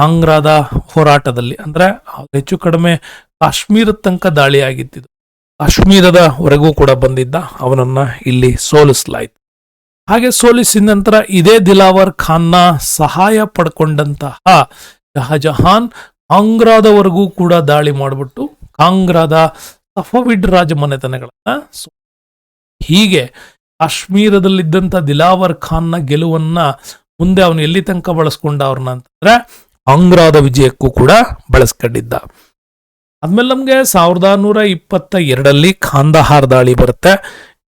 ಕಾಂಗ್ರಾದ ಹೋರಾಟದಲ್ಲಿ, ಅಂದ್ರೆ ಹೆಚ್ಚು ಕಡಿಮೆ ಕಾಶ್ಮೀರದ ತನಕ ದಾಳಿ ಆಗಿದ್ದಿದ್ದು ಕಾಶ್ಮೀರದ ವರೆಗೂ ಕೂಡ ಬಂದಿದ್ದ, ಅವನನ್ನ ಇಲ್ಲಿ ಸೋಲಿಸಲಾಯಿತು. ಹಾಗೆ ಸೋಲಿಸಿದ ನಂತರ ಇದೇ ದಿಲಾವರ್ ಖಾನ್ನ ಸಹಾಯ ಪಡ್ಕೊಂಡಂತಹ ಶಹಜಹಾನ್ ಆಂಗ್ರಾದವರೆಗೂ ಕೂಡ ದಾಳಿ ಮಾಡಿಬಿಟ್ಟು ಕಾಂಗ್ರಾದ ಸಫವಿಡ್ ರಾಜಮನೆತನಗಳನ್ನ ಮನೆತನಗಳನ್ನ ಹೀಗೆ ಕಾಶ್ಮೀರದಲ್ಲಿದ್ದಂಥ ದಿಲಾವರ್ ಖಾನ್ನ ಗೆಲುವನ್ನ ಮುಂದೆ ಅವನು ಎಲ್ಲಿ ತನಕ ಬಳಸ್ಕೊಂಡ ಅವ್ರನ್ನ ಅಂತಂದ್ರೆ ಆಂಗ್ರಾದ ವಿಜಯಕ್ಕೂ ಕೂಡ ಬಳಸ್ಕೊಂಡಿದ್ದ. ಆದ್ಮೇಲೆ ನಮ್ಗೆ ಸಾವಿರದ ನೂರ ಇಪ್ಪತ್ತ ಎರಡಲ್ಲಿ ಖಾಂದಹಾರ್ ದಾಳಿ ಬರುತ್ತೆ.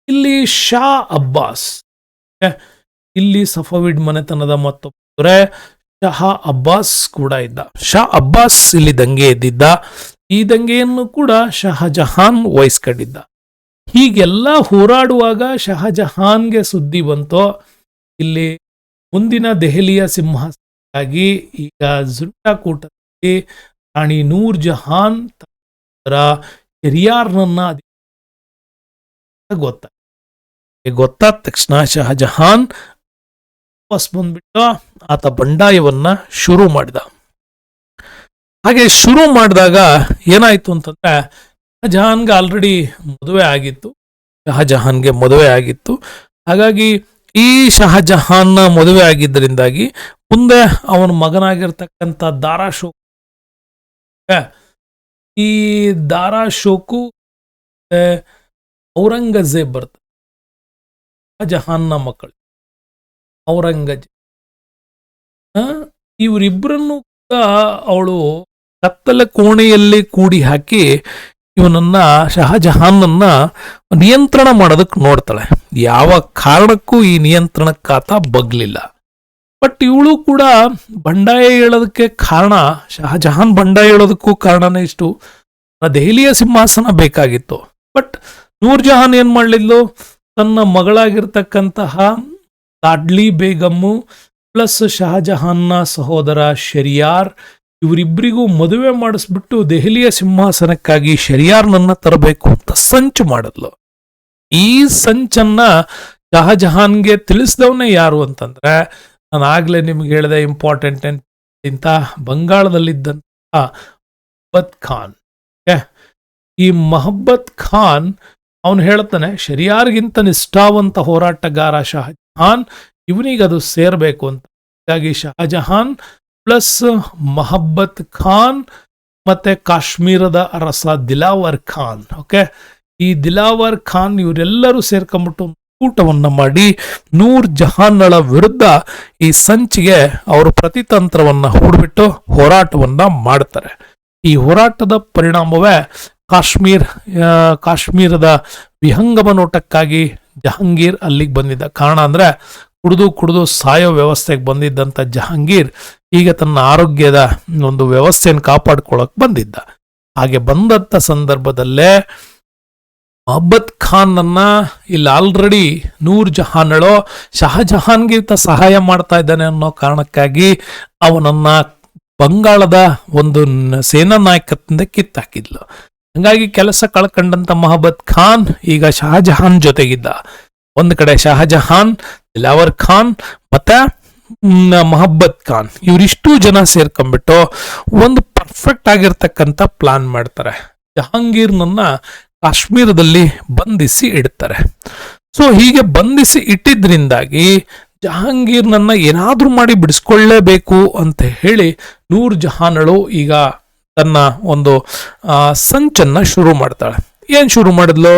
ಇಲ್ಲಿ ಶಾ ಅಬ್ಬಾಸ್ ಇಲ್ಲಿ ಸಫವಿಡ್ ಮನೆತನದ ಮತ್ತೊಬ್ಬರೆ ಶಹಾ ಅಬ್ಬಾಸ್ ಕೂಡ ಇದ್ದ. ಶಾ ಅಬ್ಬಾಸ್ ಇಲ್ಲಿ ದಂಗೆ ಎದ್ದಿದ್ದ. ಈ ದಂಗೆಯನ್ನು ಕೂಡ ಶಹಜಹಾನ್ ವಹಿಸ್ಕೊಂಡಿದ್ದ. ಹೀಗೆಲ್ಲ ಹೋರಾಡುವಾಗ ಶಹಜಹಾನ್ಗೆ ಸುದ್ದಿ ಬಂತು, ಇಲ್ಲಿ ಮುಂದಿನ ದೆಹಲಿಯ ಸಿಂಹಾಸನಕ್ಕಾಗಿ ಈಗ ಜುಂಟಾ ಕೂಟದಲ್ಲಿ ರಾಣಿ ನೂರ್ ಜಹಾನ್ ತರ ಶೆರಿಯಾರ್ನನ್ನ ಅಧಿ- ಗೊತ್ತ ಗೊತ್ತಾದ ತಕ್ಷಣ ಶಹಜಹಾನ್ ವಾಪಸ್ ಬಂದ್ಬಿಟ್ಟು. ಆತ ಬಂಡಾಯವನ್ನ ಶುರು ಮಾಡಿದ. ಹಾಗೆ ಶುರು ಮಾಡಿದಾಗ ಏನಾಯ್ತು ಅಂತಂದ್ರೆ ಶಹಜಹಾನ್ಗೆ ಆಲ್ರೆಡಿ ಮದುವೆ ಆಗಿತ್ತು. ಶಹಜಹಾನ್ಗೆ ಮದುವೆ ಆಗಿತ್ತು. ಹಾಗಾಗಿ ಈ ಶಹಜಹಾನ್ನ ಮದುವೆ ಆಗಿದ್ದರಿಂದಾಗಿ ಮುಂದೆ ಅವನ ಮಗನಾಗಿರ್ತಕ್ಕಂಥ ದಾರಾ ಶೋಕು. ಈ ದಾರಾ ಶೋಕು ಔರಂಗಜೇಬ್ ಬರ್ತಾರೆ ಶಹಜಹಾನ್ನ ಮಕ್ಕಳು. ಔರಂಗಜ್ ಇವರಿಬ್ಬರನ್ನು ಕೂಡ ಅವಳು ಕತ್ತಲ ಕೋಣೆಯಲ್ಲಿ ಕೂಡಿ ಹಾಕಿ ಇವನನ್ನ ಶಹಜಹಾನನ್ನ ನಿಯಂತ್ರಣ ಮಾಡೋದಕ್ಕೆ ನೋಡ್ತಾಳೆ. ಯಾವ ಕಾರಣಕ್ಕೂ ಈ ನಿಯಂತ್ರಣಕ್ಕಾತ ಬಗ್ಲಿಲ್ಲ. ಬಟ್ ಇವಳು ಕೂಡ ಬಂಡಾಯ ಹೇಳೋದಕ್ಕೆ ಕಾರಣ, ಶಹಜಹಾನ್ ಬಂಡಾಯ ಹೇಳೋದಕ್ಕೂ ಕಾರಣನೇ ಇಷ್ಟು. ದೆಹಲಿಯ ಸಿಂಹಾಸನ ಬೇಕಾಗಿತ್ತು. ಬಟ್ ನೂರ್ ಜಹಾನ್ ಏನ್ ಮಾಡ್ಲಿದ್ಲು? ತನ್ನ ಮಗಳಾಗಿರ್ತಕ್ಕಂತಹ ಲಾಡ್ಲಿ ಬೇಗಮ್ಮು ಪ್ಲಸ್ ಶಹಜಹಾನ್ನ ಸಹೋದರ ಶರಿಯಾರ್ ಇವರಿಬ್ಬರಿಗೂ ಮದುವೆ ಮಾಡಿಸ್ಬಿಟ್ಟು ದೆಹಲಿಯ ಸಿಂಹಾಸನಕ್ಕಾಗಿ ಶರಿಯಾರ್ನನ್ನ ತರಬೇಕು ಅಂತ ಸಂಚು ಮಾಡಿದ್ಲು. ಈ ಸಂಚನ್ನ ಶಹಜಹಾನ್ಗೆ ತಿಳಿಸಿದವನೇ ಯಾರು ಅಂತಂದ್ರೆ ನಾನು ಆಗ್ಲೇ ನಿಮ್ಗೆ ಹೇಳಿದೆ ಇಂಪಾರ್ಟೆಂಟ್ ಇಂತ ಬಂಗಾಳದಲ್ಲಿದ್ದಂತಹ ಮೊಹಬ್ಬತ್ ಖಾನ್. ಈ ಮೊಹಬ್ಬತ್ ಖಾನ್ ಅವನು ಹೇಳ್ತಾನೆ ಶರಿಯಾರ್ಗಿಂತ ನಿಷ್ಠಾವಂತ ಹೋರಾಟಗಾರ ಶಹಜಹಾನ್, ಇವನಿಗೆ ಅದು ಸೇರಬೇಕು ಅಂತ. ಹೀಗಾಗಿ ಶಹಜಹಾನ್ ಪ್ಲಸ್ ಮಹಬ್ಬತ್ ಖಾನ್ ಮತ್ತೆ ಕಾಶ್ಮೀರದ ಅರಸ ದಿಲಾವರ್ ಖಾನ್, ಓಕೆ? ಈ ದಿಲಾವರ್ ಖಾನ್ ಇವರೆಲ್ಲರೂ ಸೇರ್ಕೊಂಬಿಟ್ಟು ಕೂಟವನ್ನು ಮಾಡಿ ನೂರ್ ಜಹಾನ್ಗಳ ವಿರುದ್ಧ ಈ ಸಂಚಿಗೆ ಅವರು ಪ್ರತಿತಂತ್ರವನ್ನು ಹೂಡ್ಬಿಟ್ಟು ಹೋರಾಟವನ್ನ ಮಾಡ್ತಾರೆ. ಈ ಹೋರಾಟದ ಪರಿಣಾಮವೇ ಕಾಶ್ಮೀರ್ ಕಾಶ್ಮೀರದ ವಿಹಂಗಮ ನೋಟಕ್ಕಾಗಿ ಜಹಾಂಗೀರ್ ಅಲ್ಲಿಗೆ ಬಂದಿದ್ದ. ಕಾರಣ ಅಂದರೆ ಕುಡಿದು ಕುಡಿದು ಸಾಯೋ ವ್ಯವಸ್ಥೆಗೆ ಬಂದಿದ್ದಂಥ ಜಹಾಂಗೀರ್ ಈಗ ತನ್ನ ಆರೋಗ್ಯದ ಒಂದು ವ್ಯವಸ್ಥೆಯನ್ನು ಕಾಪಾಡ್ಕೊಳ್ಳೋಕೆ ಬಂದಿದ್ದ. ಹಾಗೆ ಬಂದಂಥ ಸಂದರ್ಭದಲ್ಲೇ ಮೊಹಬ್ಬತ್ ಖಾನ್ ಅನ್ನ ಇಲ್ಲಿ ಆಲ್ರೆಡಿ ನೂರ್ ಜಹಾನ್ಗಳು ಶಹಜಹಾನ್ಗಿಂತ ಸಹಾಯ ಮಾಡ್ತಾ ಇದ್ದಾನೆ ಅನ್ನೋ ಕಾರಣಕ್ಕಾಗಿ ಅವನನ್ನ ಬಂಗಾಳದ ಒಂದು ಸೇನಾ ನಾಯಕತ್ವದಿಂದ ಕಿತ್ತಾಕಿದ್ಲು. ಹಂಗಾಗಿ ಕೆಲಸ ಕಳ್ಕೊಂಡಂತ ಮೊಹಬ್ಬತ್ ಖಾನ್ ಈಗ ಶಹಜಹಾನ್ ಜೊತೆಗಿದ್ದ. ಒಂದು ಕಡೆ ಶಹಜಹಾನ್ ದಿಲಾವರ್ ಖಾನ್ ಮತ್ತೆ ಮ್, ಮೊಹಬ್ಬತ್ ಖಾನ್. ಇವರಿಷ್ಟು ಜನ ಸೇರ್ಕೊಂಡ್ಬಿಟ್ಟು ಒಂದು ಪರ್ಫೆಕ್ಟ್ ಆಗಿರ್ತಕ್ಕಂಥ ಪ್ಲಾನ್ ಮಾಡ್ತಾರೆ. ಜಹಾಂಗೀರ್ನನ್ನ ಕಾಶ್ಮೀರದಲ್ಲಿ ಬಂಧಿಸಿ ಇಡ್ತಾರೆ. ಸೊ ಹೀಗೆ ಬಂಧಿಸಿ ಇಟ್ಟಿದ್ರಿಂದಾಗಿ ಜಹಾಂಗೀರ್ನನ್ನ ಏನಾದರೂ ಮಾಡಿ ಬಿಡಿಸ್ಕೊಳ್ಳೇಬೇಕು ಅಂತ ಹೇಳಿ ನೂರ್ ಜಹಾನಳು ಈಗ ತನ್ನ ಒಂದು ಸಂಚನ್ನ ಶುರು ಮಾಡ್ತಾಳೆ. ಏನ್ ಶುರು ಮಾಡಿದ್ಲು?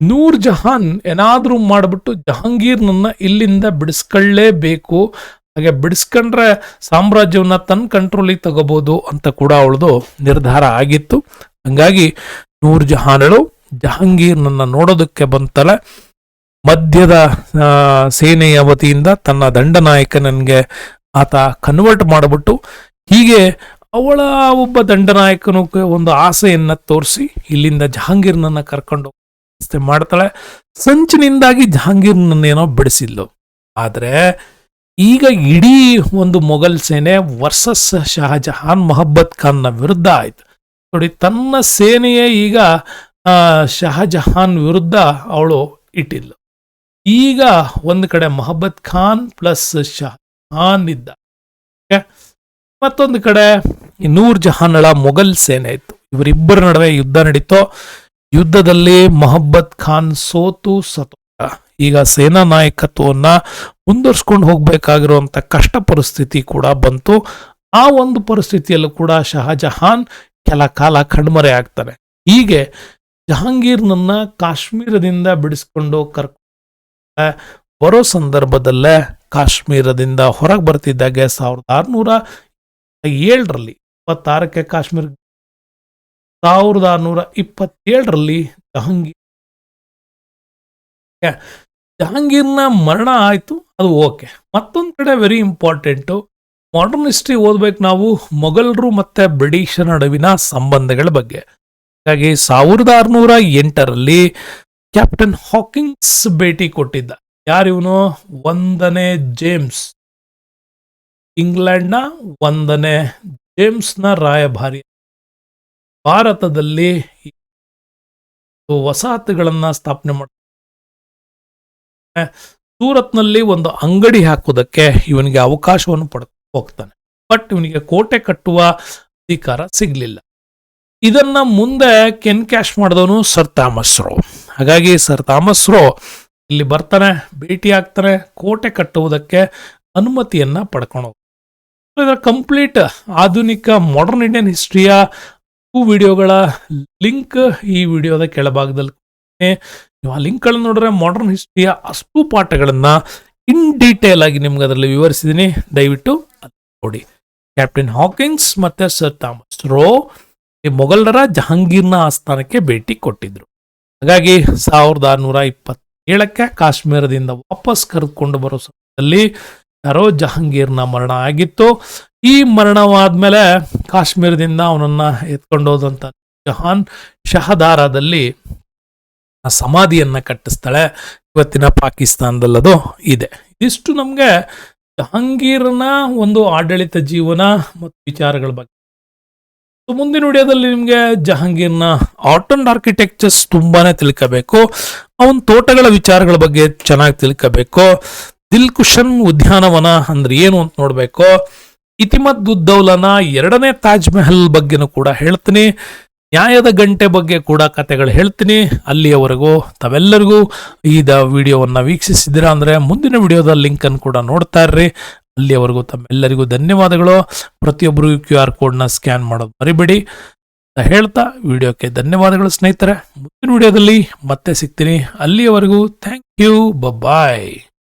ನೂರ್ ಜಹಾನ್ ಏನಾದ್ರೂ ಮಾಡಿಬಿಟ್ಟು ಜಹಾಂಗೀರ್ನನ್ನ ಇಲ್ಲಿಂದ ಬಿಡಿಸ್ಕೊಳ್ಳೇಬೇಕು. ಹಾಗೆ ಬಿಡಿಸ್ಕೊಂಡ್ರೆ ಸಾಮ್ರಾಜ್ಯವನ್ನ ತನ್ನ ಕಂಟ್ರೋಲಿಗೆ ತಗೋಬಹುದು ಅಂತ ಕೂಡ ಅವಳದು ನಿರ್ಧಾರ ಆಗಿತ್ತು. ಹಂಗಾಗಿ ನೂರ್ ಜಹಾನಳು ಜಹಾಂಗೀರ್ನನ್ನ ನೋಡೋದಕ್ಕೆ ಬಂತಲ್ಲ. ಮಧ್ಯದ ಸೇನೆಯ ವತಿಯಿಂದ ತನ್ನ ದಂಡನಾಯಕನಿಗೆ ಆತ ಕನ್ವರ್ಟ್ ಮಾಡಿಬಿಟ್ಟು ಹೀಗೆ ಅವಳ ಒಬ್ಬ ದಂಡನಾಯಕನು ಒಂದು ಆಸೆಯನ್ನ ತೋರಿಸಿ ಇಲ್ಲಿಂದ ಜಹಾಂಗೀರ್ನನ್ನ ಕರ್ಕೊಂಡು ವ್ಯವಸ್ಥೆ ಮಾಡ್ತಾಳೆ. ಸಂಚಿನಿಂದಾಗಿ ಜಹಾಂಗೀರ್ನನ್ನೇನೋ ಬಿಡಿಸಿದ್ಲು. ಆದ್ರೆ ಈಗ ಇಡೀ ಒಂದು ಮೊಘಲ್ ಸೇನೆ ವರ್ಸಸ್ ಶಹಜಹಾನ್ ಮೊಹಬ್ಬತ್ ಖಾನ್ನ ವಿರುದ್ಧ ಆಯ್ತು. ನೋಡಿ, ತನ್ನ ಸೇನೆಯೇ ಈಗ ಶಹಜಹಾನ್ ವಿರುದ್ಧ ಅವಳು ಇಟ್ಟಿದ್ಲು. ಈಗ ಒಂದು ಕಡೆ ಮೊಹಬ್ಬತ್ ಖಾನ್ ಪ್ಲಸ್ ಶಹಜಹಾನ್ ಇದ್ದ? ಮತ್ತೊಂದು ಕಡೆ ನೂರ್ ಜಹಾನ್ಳ ಮೊಘಲ್ ಸೇನೆ ಇತ್ತು. ಇವರಿಬ್ಬರ ನಡುವೆ ಯುದ್ಧ ನಡೀತು, ಯುದ್ಧದಲ್ಲಿ ಮೊಹಬ್ಬತ್ ಖಾನ್ ಸೋತು ಸತೋಟ ಈಗ ಸೇನಾ ನಾಯಕತ್ವವನ್ನ ಮುಂದುವರ್ಸ್ಕೊಂಡು ಹೋಗ್ಬೇಕಾಗಿರುವಂತ ಕಷ್ಟ ಪರಿಸ್ಥಿತಿ ಕೂಡ ಬಂತು. ಆ ಒಂದು ಪರಿಸ್ಥಿತಿಯಲ್ಲೂ ಕೂಡ ಶಹಜಹಾನ್ ಕೆಲ ಕಾಲ ಕಣ್ಮರೆ ಆಗ್ತಾನೆ. ಹೀಗೆ ಜಹಾಂಗೀರ್ನನ್ನ ಕಾಶ್ಮೀರದಿಂದ ಬಿಡಿಸ್ಕೊಂಡು ಕರ್ಕೊಂಡು ಬರೋ ಸಂದರ್ಭದಲ್ಲೇ ಕಾಶ್ಮೀರದಿಂದ ಹೊರಗೆ ಬರ್ತಿದ್ದಾಗೆ ಸಾವಿರದ ಆರುನೂರ ಏಳರಲ್ಲಿ ಇಪ್ಪತ್ತಾರಕ್ಕೆ ಕಾಶ್ಮೀರ ಸಾವಿರದ ಆರುನೂರ ಇಪ್ಪತ್ತೇಳರಲ್ಲಿ ಜಹಾಂಗೀರ್. ಜಹಾಂಗೀರ್ನ ಮರಣ ಆಯಿತು, ಅದು ಓಕೆ. ಮತ್ತೊಂದು ಕಡೆ ವೆರಿ ಇಂಪಾರ್ಟೆಂಟು ಮಾಡರ್ನ್ ಹಿಸ್ಟ್ರಿ ಓದ್ಬೇಕು ನಾವು, ಮೊಘಲರು ಮತ್ತೆ ಬ್ರಿಟಿಷರ ನಡುವಿನ ಸಂಬಂಧಗಳ ಬಗ್ಗೆ. ಹಾಗಾಗಿ ಸಾವಿರದ ಆರುನೂರ ಎಂಟರಲ್ಲಿ ಕ್ಯಾಪ್ಟನ್ ಹಾಕಿಂಗ್ಸ್ ಭೇಟಿ ಕೊಟ್ಟಿದ್ದ. ಯಾರಿವನು? ಒಂದನೇ ಜೇಮ್ಸ್. ಇಂಗ್ಲೆಂಡ್ನ ಒಂದನೇ ಜೇಮ್ಸ್ನ ರಾಯಭಾರಿ. ಭಾರತದಲ್ಲಿ ವಸಾಹತುಗಳನ್ನು ಸ್ಥಾಪನೆ ಮಾಡ ಸೂರತ್ನಲ್ಲಿ ಒಂದು ಅಂಗಡಿ ಹಾಕೋದಕ್ಕೆ ಇವನಿಗೆ ಅವಕಾಶವನ್ನು ಪಡ್ ಹೋಗ್ತಾನೆ. ಬಟ್ ಇವನಿಗೆ ಕೋಟೆ ಕಟ್ಟುವ ಅಧಿಕಾರ ಸಿಗಲಿಲ್ಲ. ಇದನ್ನ ಮುಂದೆ ಕೆನ್ ಕ್ಯಾಶ್ ಮಾಡಿದವನು ಸರ್ ಥಾಮಸ್ ರೋ. ಹಾಗಾಗಿ ಸರ್ ಥಾಮಸ್ ರೋ ಇಲ್ಲಿ ಬರ್ತಾನೆ, ಭೇಟಿ ಆಗ್ತಾನೆ ಕೋಟೆ ಕಟ್ಟುವುದಕ್ಕೆ ಅನುಮತಿಯನ್ನ ಪಡ್ಕೊಂಡು ಇದರ ಕಂಪ್ಲೀಟ್ ಆಧುನಿಕ ಮಾಡರ್ನ್ ಇಂಡಿಯನ್ ಹಿಸ್ಟ್ರಿಯ ವಿಡಿಯೋಗಳ ಲಿಂಕ್ ಈ ವಿಡಿಯೋದ ಕೆಳಭಾಗದಲ್ಲಿ. ನೀವು ಆ ಲಿಂಕ್ಗಳನ್ನು ನೋಡಿದ್ರೆ ಮಾಡರ್ನ್ ಹಿಸ್ಟ್ರಿಯ ಅಷ್ಟು ಪಾಠಗಳನ್ನು ಇನ್ ಡೀಟೇಲ್ ಆಗಿ ನಿಮ್ಗೆ ಅದರಲ್ಲಿ ವಿವರಿಸಿದ್ದೀನಿ. ದಯವಿಟ್ಟು ನೋಡಿ. ಕ್ಯಾಪ್ಟನ್ ಹಾಕಿಂಗ್ಸ್ ಮತ್ತು ಸರ್ ಥಾಮಸ್ ರೋ ಈ ಮೊಘಲರ ಜಹಾಂಗೀರ್ನ ಆಸ್ಥಾನಕ್ಕೆ ಭೇಟಿ ಕೊಟ್ಟಿದ್ರು. ಹಾಗಾಗಿ ಸಾವಿರದ ಆರುನೂರ ಇಪ್ಪತ್ತೇಳಕ್ಕೆ ಕಾಶ್ಮೀರದಿಂದ ವಾಪಸ್ ಕರೆದುಕೊಂಡು ಬರೋ ಸಮಯದಲ್ಲಿ ಯಾರೋ ಜಹಾಂಗೀರ್ನ ಮರಣ ಆಗಿತ್ತು. ಈ ಮರಣವಾದ್ಮೇಲೆ ಕಾಶ್ಮೀರದಿಂದ ಅವನನ್ನ ಎತ್ಕೊಂಡು ಹೋದಂತ ಜಹಾನ್ ಶಹದಾರದಲ್ಲಿ ಆ ಸಮಾಧಿಯನ್ನ ಕಟ್ಟಿಸ್ತಾಳೆ. ಇವತ್ತಿನ ಪಾಕಿಸ್ತಾನದಲ್ಲದು ಇದೆ. ಇದಿಷ್ಟು ನಮಗೆ ಜಹಾಂಗೀರ್ನ ಒಂದು ಆಡಳಿತ ಜೀವನ ಮತ್ತು ವಿಚಾರಗಳ ಬಗ್ಗೆ. ಮುಂದಿನ ವಿಡಿಯೋದಲ್ಲಿ ನಿಮಗೆ ಜಹಾಂಗೀರ್ನ ಆರ್ಟ್ ಅಂಡ್ ಆರ್ಕಿಟೆಕ್ಚರ್ಸ್ ತುಂಬಾನೇ ತಿಳ್ಕೋಬೇಕು. ಅವನ ತೋಟಗಳ ವಿಚಾರಗಳ ಬಗ್ಗೆ ಚೆನ್ನಾಗಿ ತಿಳ್ಕೋಬೇಕು. ದಿಲ್ ಕುಶನ್ ಉದ್ಯಾನವನ ಅಂದ್ರೆ ಏನು ಅಂತ ನೋಡ್ಬೇಕು? ಇತಿಮದ್ ಉದ್ದೌಲನ ಎರಡನೇ ತಾಜ್ ಮೆಹಲ್ ಬಗ್ಗೆನೂ ಕೂಡ ಹೇಳ್ತೀನಿ. ನ್ಯಾಯದ ಗಂಟೆ ಬಗ್ಗೆ ಕೂಡ ಕತೆಗಳು ಹೇಳ್ತೀನಿ. ಅಲ್ಲಿಯವರೆಗೂ ತಾವೆಲ್ಲರಿಗೂ ಈ ದ ವಿಡಿಯೋವನ್ನ ವೀಕ್ಷಿಸಿದ್ದೀರಾ ಅಂದ್ರೆ ಮುಂದಿನ ವಿಡಿಯೋದ ಲಿಂಕನ್ನು ಕೂಡ ನೋಡ್ತಾ ಇರ್ರಿ. ಅಲ್ಲಿಯವರೆಗೂ ತಮ್ಮೆಲ್ಲರಿಗೂ ಧನ್ಯವಾದಗಳು. ಪ್ರತಿಯೊಬ್ಬರು ಕ್ಯೂ ಆರ್ ಕೋಡ್ನ ಸ್ಕ್ಯಾನ್ ಮಾಡೋದು ಮರಿಬೇಡಿ. ಅಂತ ಹೇಳ್ತಾ ವಿಡಿಯೋಕ್ಕೆ ಧನ್ಯವಾದಗಳು ಸ್ನೇಹಿತರೆ. ಮುಂದಿನ ವಿಡಿಯೋದಲ್ಲಿ ಮತ್ತೆ ಸಿಗ್ತೀನಿ. ಅಲ್ಲಿಯವರೆಗೂ ಥ್ಯಾಂಕ್ ಯು. ಬಾಯ್.